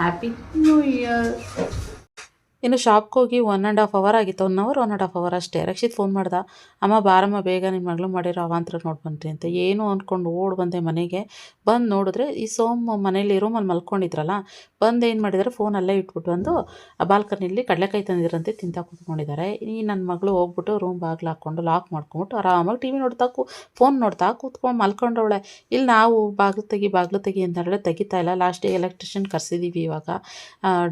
ಹ್ಯಾಪಿ ನ್ಯೂ ಇಯರ್ ಇನ್ನು ಶಾಪ್ಗೆ ಹೋಗಿ ಒನ್ ಆ್ಯಂಡ್ ಹಾಫ್ ಅವರ್ ಆಗಿತ್ತು. One hour one and half hour ಅಷ್ಟೇ. ರಕ್ಷಿತ್ ಫೋನ್ ಮಾಡ್ದೆ, ಅಮ್ಮ, ಬಾರಮ್ಮ, ಬೇಗ ನಿಮ್ಮ ಮಗಳು ಮಾಡಿರೋ ಅವಾಂತರ ನೋಡಿ ಬಂದ್ರಿ ಅಂತ. ಏನು? ಅಂದ್ಕೊಂಡು ಓಡ್ ಬಂದೆ ಮನೆಗೆ. ಬಂದು ನೋಡಿದ್ರೆ ಈ ಸೋಮ್ ಮನೇಲಿ ರೂಮಲ್ಲಿ ಮಲ್ಕೊಂಡಿದ್ರಲ್ಲ, ಬಂದು ಏನು ಮಾಡಿದ್ದಾರೆ ಫೋನ್ ಅಲ್ಲೇ ಇಟ್ಬಿಟ್ಟು ಬಂದು ಆ ಬಾಲ್ಕನಿಯಲ್ಲಿ ಕಡಲೆಕಾಯಿ ತಂದಿರಂತೆ ತಿಂತಾ ಕೂತ್ಕೊಂಡಿದ್ದಾರೆ. ಈ ನನ್ನ ಮಗಳು ಹೋಗ್ಬಿಟ್ಟು ರೂಮ್ ಬಾಗಿಲು ಹಾಕ್ಕೊಂಡು ಲಾಕ್ ಮಾಡ್ಕೊಂಬಿಟ್ಟು ಆರಾಮಾಗಿ ಟಿ ವಿ ನೋಡ್ತಾ ಕೂ ಫೋನ್ ನೋಡ್ತಾ ಕೂತ್ಕೊಂಡು ಮಲ್ಕೊಂಡವಳೆ. ಇಲ್ಲಿ ನಾವು ಬಾಗಿಲು ತೆಗಿ ಬಾಗಿಲು ತೆಗಿ ಅಂತ ಹೇಳಿದ್ರೆ ತೆಗಿತಾ ಇಲ್ಲ. ಲಾಸ್ಟಿಗೆ ಎಲೆಕ್ಟ್ರಿಷಿಯನ್ ಕರೆಸಿದ್ದೀವಿ ಇವಾಗ.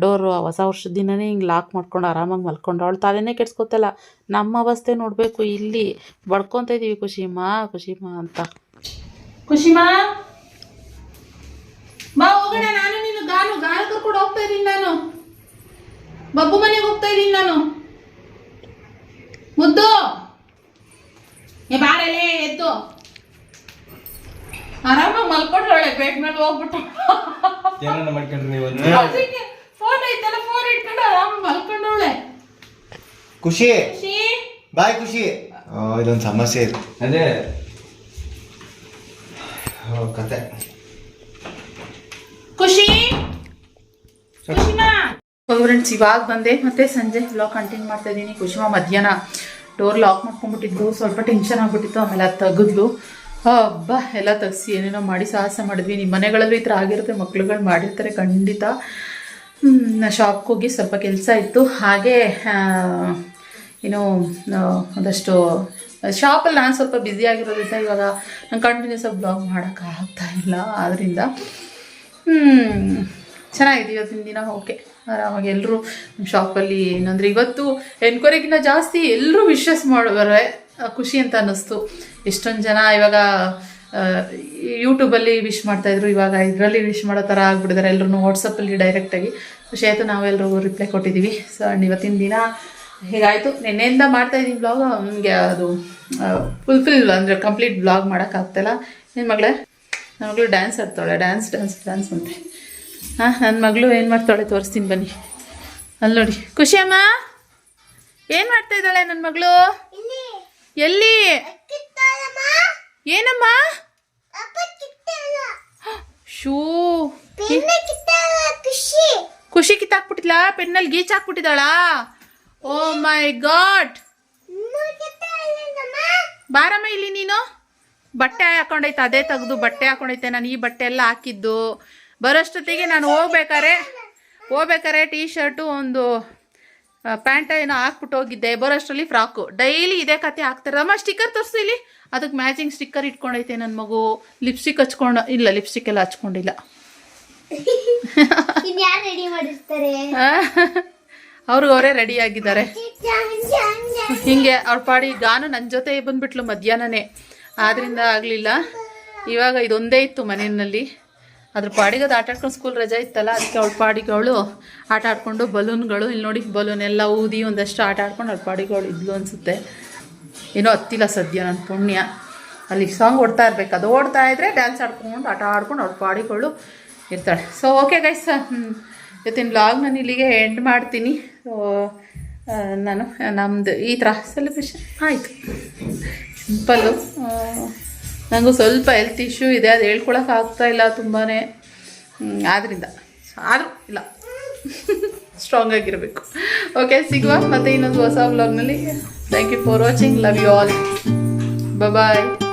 ಡೋರು ಹೊಸ ವರ್ಷದ ದಿನವೇ ಹಿಂಗೆ ಲಾಕ್ ಮಾಡ್ಕೊಂಡು ಆರಾಮಾಗಿ ಮಲ್ಕೊಂಡು ಅವಳು ತಲೆನೇ ಕೆಡ್ಸ್ಕೊತಲ್ಲ. ನಮ್ಮ ಅವಸ್ಥೆ ನೋಡಬೇಕು ಇಲ್ಲಿ ಬಡ್ಕೊತ ಇದ್ದೀವಿ ಖುಷಿಮ್ಮ ಖುಷಿಮ್ಮ ಅಂತ. ಖುಷಿಮಾ ಬಾ ಹೋಗೋಣ. ನಾನು ನೀನು ಗಾನು ಗಾನು ಕರ್ಕೊಂಡು ಹೋಗ್ತಾ ಇದ್ದೀನಿ ನಾನು. ಬಬ್ಬು ಮನೆಗೆ ಹೋಗ್ತಾ ಇದ್ದೀನಿ ನಾನು. ಮುದ್ದು. ಏ ಬಾರಲೇ ಎದ್ದು. ಆರಾಮಾಗಿ ಮಲ್ಕೊಂಡ್ರೆ ಒಳ್ಳೆ. ಬೆಡ್ ಮೇಲೆ ಹೋಗ್ಬಿಟ್ಟು. ಏನನ್ನ ಮಾಡ್ಕೊಂಡ್ರಿ ನೀವು ಖುಷಿ? ಬಾಯ್ ಖುಷಿ. ಇದೊಂದು ಸಮಸ್ಯೆ ಇದೆ. ಅದೇ. ಕತೆ. ಖುಷಿ? ಖುಷಿಮಾ ಫ್ರೆಂಡ್ಸ್ ಇವಾಗ ಬಂದೆ. ಮತ್ತೆ ಸಂಜೆ ಬ್ಲಾಗ್ ಕಂಟಿನ್ಯೂ ಮಾಡ್ತಾ ಇದ್ದೀನಿ. ಖುಷಿಮಾ ಮಧ್ಯಾಹ್ನ ಡೋರ್ ಲಾಕ್ ಮಾಡ್ಕೊಂಡ್ಬಿಟ್ಟಿದ್ದು. ಸ್ವಲ್ಪ ಟೆನ್ಷನ್ ಆಗ್ಬಿಟ್ಟಿತ್ತು ಆಮೇಲೆ ಅದು ತೆಗೆದ್ಲು. ಹಬ್ಬ ಎಲ್ಲ ತೆಗ್ಸಿ ಏನೇನೋ ಮಾಡಿ ಸಾಹಸ ಮಾಡಿದ್ವಿ. ನಿಮ್ಮ ಮನೆಗಳಲ್ಲೂ ಈ ಥರ ಆಗಿರುತ್ತೆ. ಮಕ್ಳುಗಳು ಮಾಡಿರ್ತಾರೆ ಖಂಡಿತ. ಶಾಪ್ಗೆ ಹೋಗಿ ಸ್ವಲ್ಪ ಕೆಲಸ ಇತ್ತು. ಹಾಗೆ ಏನು ಒಂದಷ್ಟು ಶಾಪಲ್ಲಿ ನಾನು ಸ್ವಲ್ಪ ಬ್ಯುಸಿ ಆಗಿರೋದ್ರಿಂದ ಇವಾಗ ನಾನು ಕಂಟಿನ್ಯೂಸ್ ಆಗಿ ಬ್ಲಾಗ್ ಮಾಡೋಕ್ಕಾಗ್ತಾ ಇಲ್ಲ. ಆದ್ದರಿಂದ ಚೆನ್ನಾಗಿದೆ ಇವತ್ತಿನ ದಿನ. ಓಕೆ ಆರಾಮಾಗಿ ಎಲ್ಲರೂ ನಮ್ಮ ಶಾಪಲ್ಲಿ ಏನಂದರೆ ಇವತ್ತು ಎನ್ಕ್ವೈರಿಗಿಂತ ಜಾಸ್ತಿ ಎಲ್ಲರೂ ವಿಶ್ವಾಸ ಮಾಡುವರೆ ಖುಷಿ ಅಂತ ಅನ್ನಿಸ್ತು. ಎಷ್ಟೊಂದು ಜನ ಇವಾಗ ಯೂಟ್ಯೂಬಲ್ಲಿ ವಿಶ್ ಮಾಡ್ತಾಯಿದ್ರು ಇವಾಗ ಇದರಲ್ಲಿ ವಿಶ್ ಮಾಡೋ ಥರ ಆಗ್ಬಿಟ್ಟಿದ್ದಾರೆ. ಎಲ್ಲರೂ ವಾಟ್ಸಪ್ಪಲ್ಲಿ ಡೈರೆಕ್ಟಾಗಿ ಖುಷಿ ಆಯಿತು ನಾವೆಲ್ಲರೂ ರಿಪ್ಲೈ ಕೊಟ್ಟಿದ್ದೀವಿ ಸೊ ಆ್ಯಂಡ್ ಇವತ್ತಿನ ದಿನ ಹೀಗಾಯಿತು. ನಿನ್ನೆಯಿಂದ ಮಾಡ್ತಾಯಿದ್ದೀನಿ ಬ್ಲಾಗ್ ನನಗೆ ಅದು ಫುಲ್ಫಿಲ್ ಅಂದರೆ ಕಂಪ್ಲೀಟ್ ಬ್ಲಾಗ್ ಮಾಡೋಕ್ಕಾಗ್ತಿಲ್ಲ. ನಿನ್ನ ಮಗಳೇ? ನನ್ನ ಮಗಳು ಡ್ಯಾನ್ಸ್ ಆಡ್ತಾಳೆ. ಡ್ಯಾನ್ಸ್ ಡ್ಯಾನ್ಸ್ ಡ್ಯಾನ್ಸ್ ಅಂತೆ. ಹಾಂ ನನ್ನ ಮಗಳು ಏನು ಮಾಡ್ತಾಳೆ ತೋರಿಸ್ತೀನಿ ಬನ್ನಿ. ಅಲ್ಲಿ ನೋಡಿ. ಖುಷಿಯಮ್ಮ ಏನು ಮಾಡ್ತಾ ಇದ್ದಾಳೆ ನನ್ನ ಮಗಳು? ಎಲ್ಲಿ? ಏನಮ್ಮ? ಶೂ. ಖುಷಿ. ಕಿತ್ತಾಕ್ಬಿಟ್ಟಿಲ್ಲ ಪೆನ್ನಲ್ಲಿ ಗೀಚ್ ಹಾಕ್ಬಿಟ್ಟಿದ್ದಾಳ? Oh my God. ಬಾರಮ್ಮ ಇಲ್ಲಿ ನೀನು. ಬಟ್ಟೆ ಹಾಕೊಂಡೈತೆ ಅದೇ ತೆಗೆದು ಬಟ್ಟೆ ಹಾಕೊಂಡೈತೆ ನಾನು ಈ ಬಟ್ಟೆ ಎಲ್ಲ ಹಾಕಿದ್ದು. ಬರೋಷ್ಟೊತ್ತಿಗೆ ನಾನು ಹೋಗ್ಬೇಕಾರೆ ಹೋಗ್ಬೇಕಾರೆ ಟೀ ಶರ್ಟು ಒಂದು ಪ್ಯಾಂಟ ಏನೋ ಹಾಕ್ಬಿಟ್ಟು ಹೋಗಿದ್ದೆ. ಬರೋಷ್ಟರಲ್ಲಿ ಫ್ರಾಕು. ಡೈಲಿ ಇದೇ ಕತೆ ಹಾಕ್ತಾರೆ. ಅಮ್ಮ ಸ್ಟಿಕ್ಕರ್ ತೋರಿಸು ಇಲ್ಲಿ. ಅದಕ್ಕೆ ಮ್ಯಾಚಿಂಗ್ ಸ್ಟಿಕ್ಕರ್ ಇಟ್ಕೊಂಡೈತೆ ನನ್ನ ಮಗು. ಲಿಪ್ಸ್ಟಿಕ್ ಹಚ್ಕೊಂಡು ಇಲ್ಲ ಲಿಪ್ಸ್ಟಿಕ್ ಎಲ್ಲ ಹಚ್ಕೊಂಡಿಲ್ಲ. ಅವ್ರಿಗೆ ಅವರೇ ರೆಡಿ ಆಗಿದ್ದಾರೆ. ಹಿಂಗೆ ಅವ್ರ ಪಾಡಿ ಗಾನು ನನ್ನ ಜೊತೆ ಬಂದ್ಬಿಟ್ಲು ಮಧ್ಯಾಹ್ನನೇ. ಆದ್ರಿಂದ ಆಗಲಿಲ್ಲ. ಇವಾಗ ಇದೊಂದೇ ಇತ್ತು ಮನೆಯಲ್ಲಿ. ಅದ್ರ ಪಾಡಿಗೆ ಅದು ಆಟ ಆಡ್ಕೊಂಡು ಸ್ಕೂಲ್ ರಜೆ ಇತ್ತಲ್ಲ ಅದಕ್ಕೆ ಅವಳ ಪಾಡಿಗಳು ಅವಳು ಆಟ ಆಡ್ಕೊಂಡು ಬಲೂನ್ಗಳು. ಇಲ್ಲಿ ನೋಡಿ ಬಲೂನ್ ಎಲ್ಲ ಊದಿ ಒಂದಷ್ಟು ಆಟ ಆಡ್ಕೊಂಡು ಅವ್ರ ಪಾಡಿಗೆ ಅವಳು ಇದ್ಲು ಅನಿಸುತ್ತೆ. ಏನೋ ಹತ್ತಿಲ್ಲ ಸದ್ಯ ನನ್ನ ಪುಣ್ಯ. ಅಲ್ಲಿ ಸಾಂಗ್ ಓಡ್ತಾ ಇರ್ಬೇಕು. ಅದು ಓಡ್ತಾ ಇದ್ದರೆ ಡ್ಯಾನ್ಸ್ ಆಡ್ಕೊಂಡು, ಆಟ ಆಡ್ಕೊಂಡು ಅವ್ರ ಪಾಡಿಗಳು ಇರ್ತಾಳೆ. ಸೊ ಓಕೆ ಗೈಸ್ ಇವತ್ತಿನ ಬ್ಲಾಗ್ ನಾನು ಇಲ್ಲಿಗೆ ಎಂಡ್ ಮಾಡ್ತೀನಿ. ಸೊ ನಾನು ನಮ್ಮದು ಈ ಥರ ಸೆಲೆಬ್ರೇಷನ್ ಆಯಿತು. ಸಿಂಪಲ್ಲು ನನಗೂ ಸ್ವಲ್ಪ ಹೆಲ್ತ್ ಇಶ್ಯೂ ಇದೆ. ಅದು ಹೇಳ್ಕೊಳಕ್ಕೆ ಇಲ್ಲ ತುಂಬಾ ಆದ್ದರಿಂದ ಆದರೂ ಇಲ್ಲ. ಸ್ಟ್ರಾಂಗ್ ಆಗಿರಬೇಕು. ಓಕೆ ಸಿಗುವ ಮತ್ತು ಇನ್ನೊಂದು ಹೊಸ Thank you for watching. Love you all. Bye bye.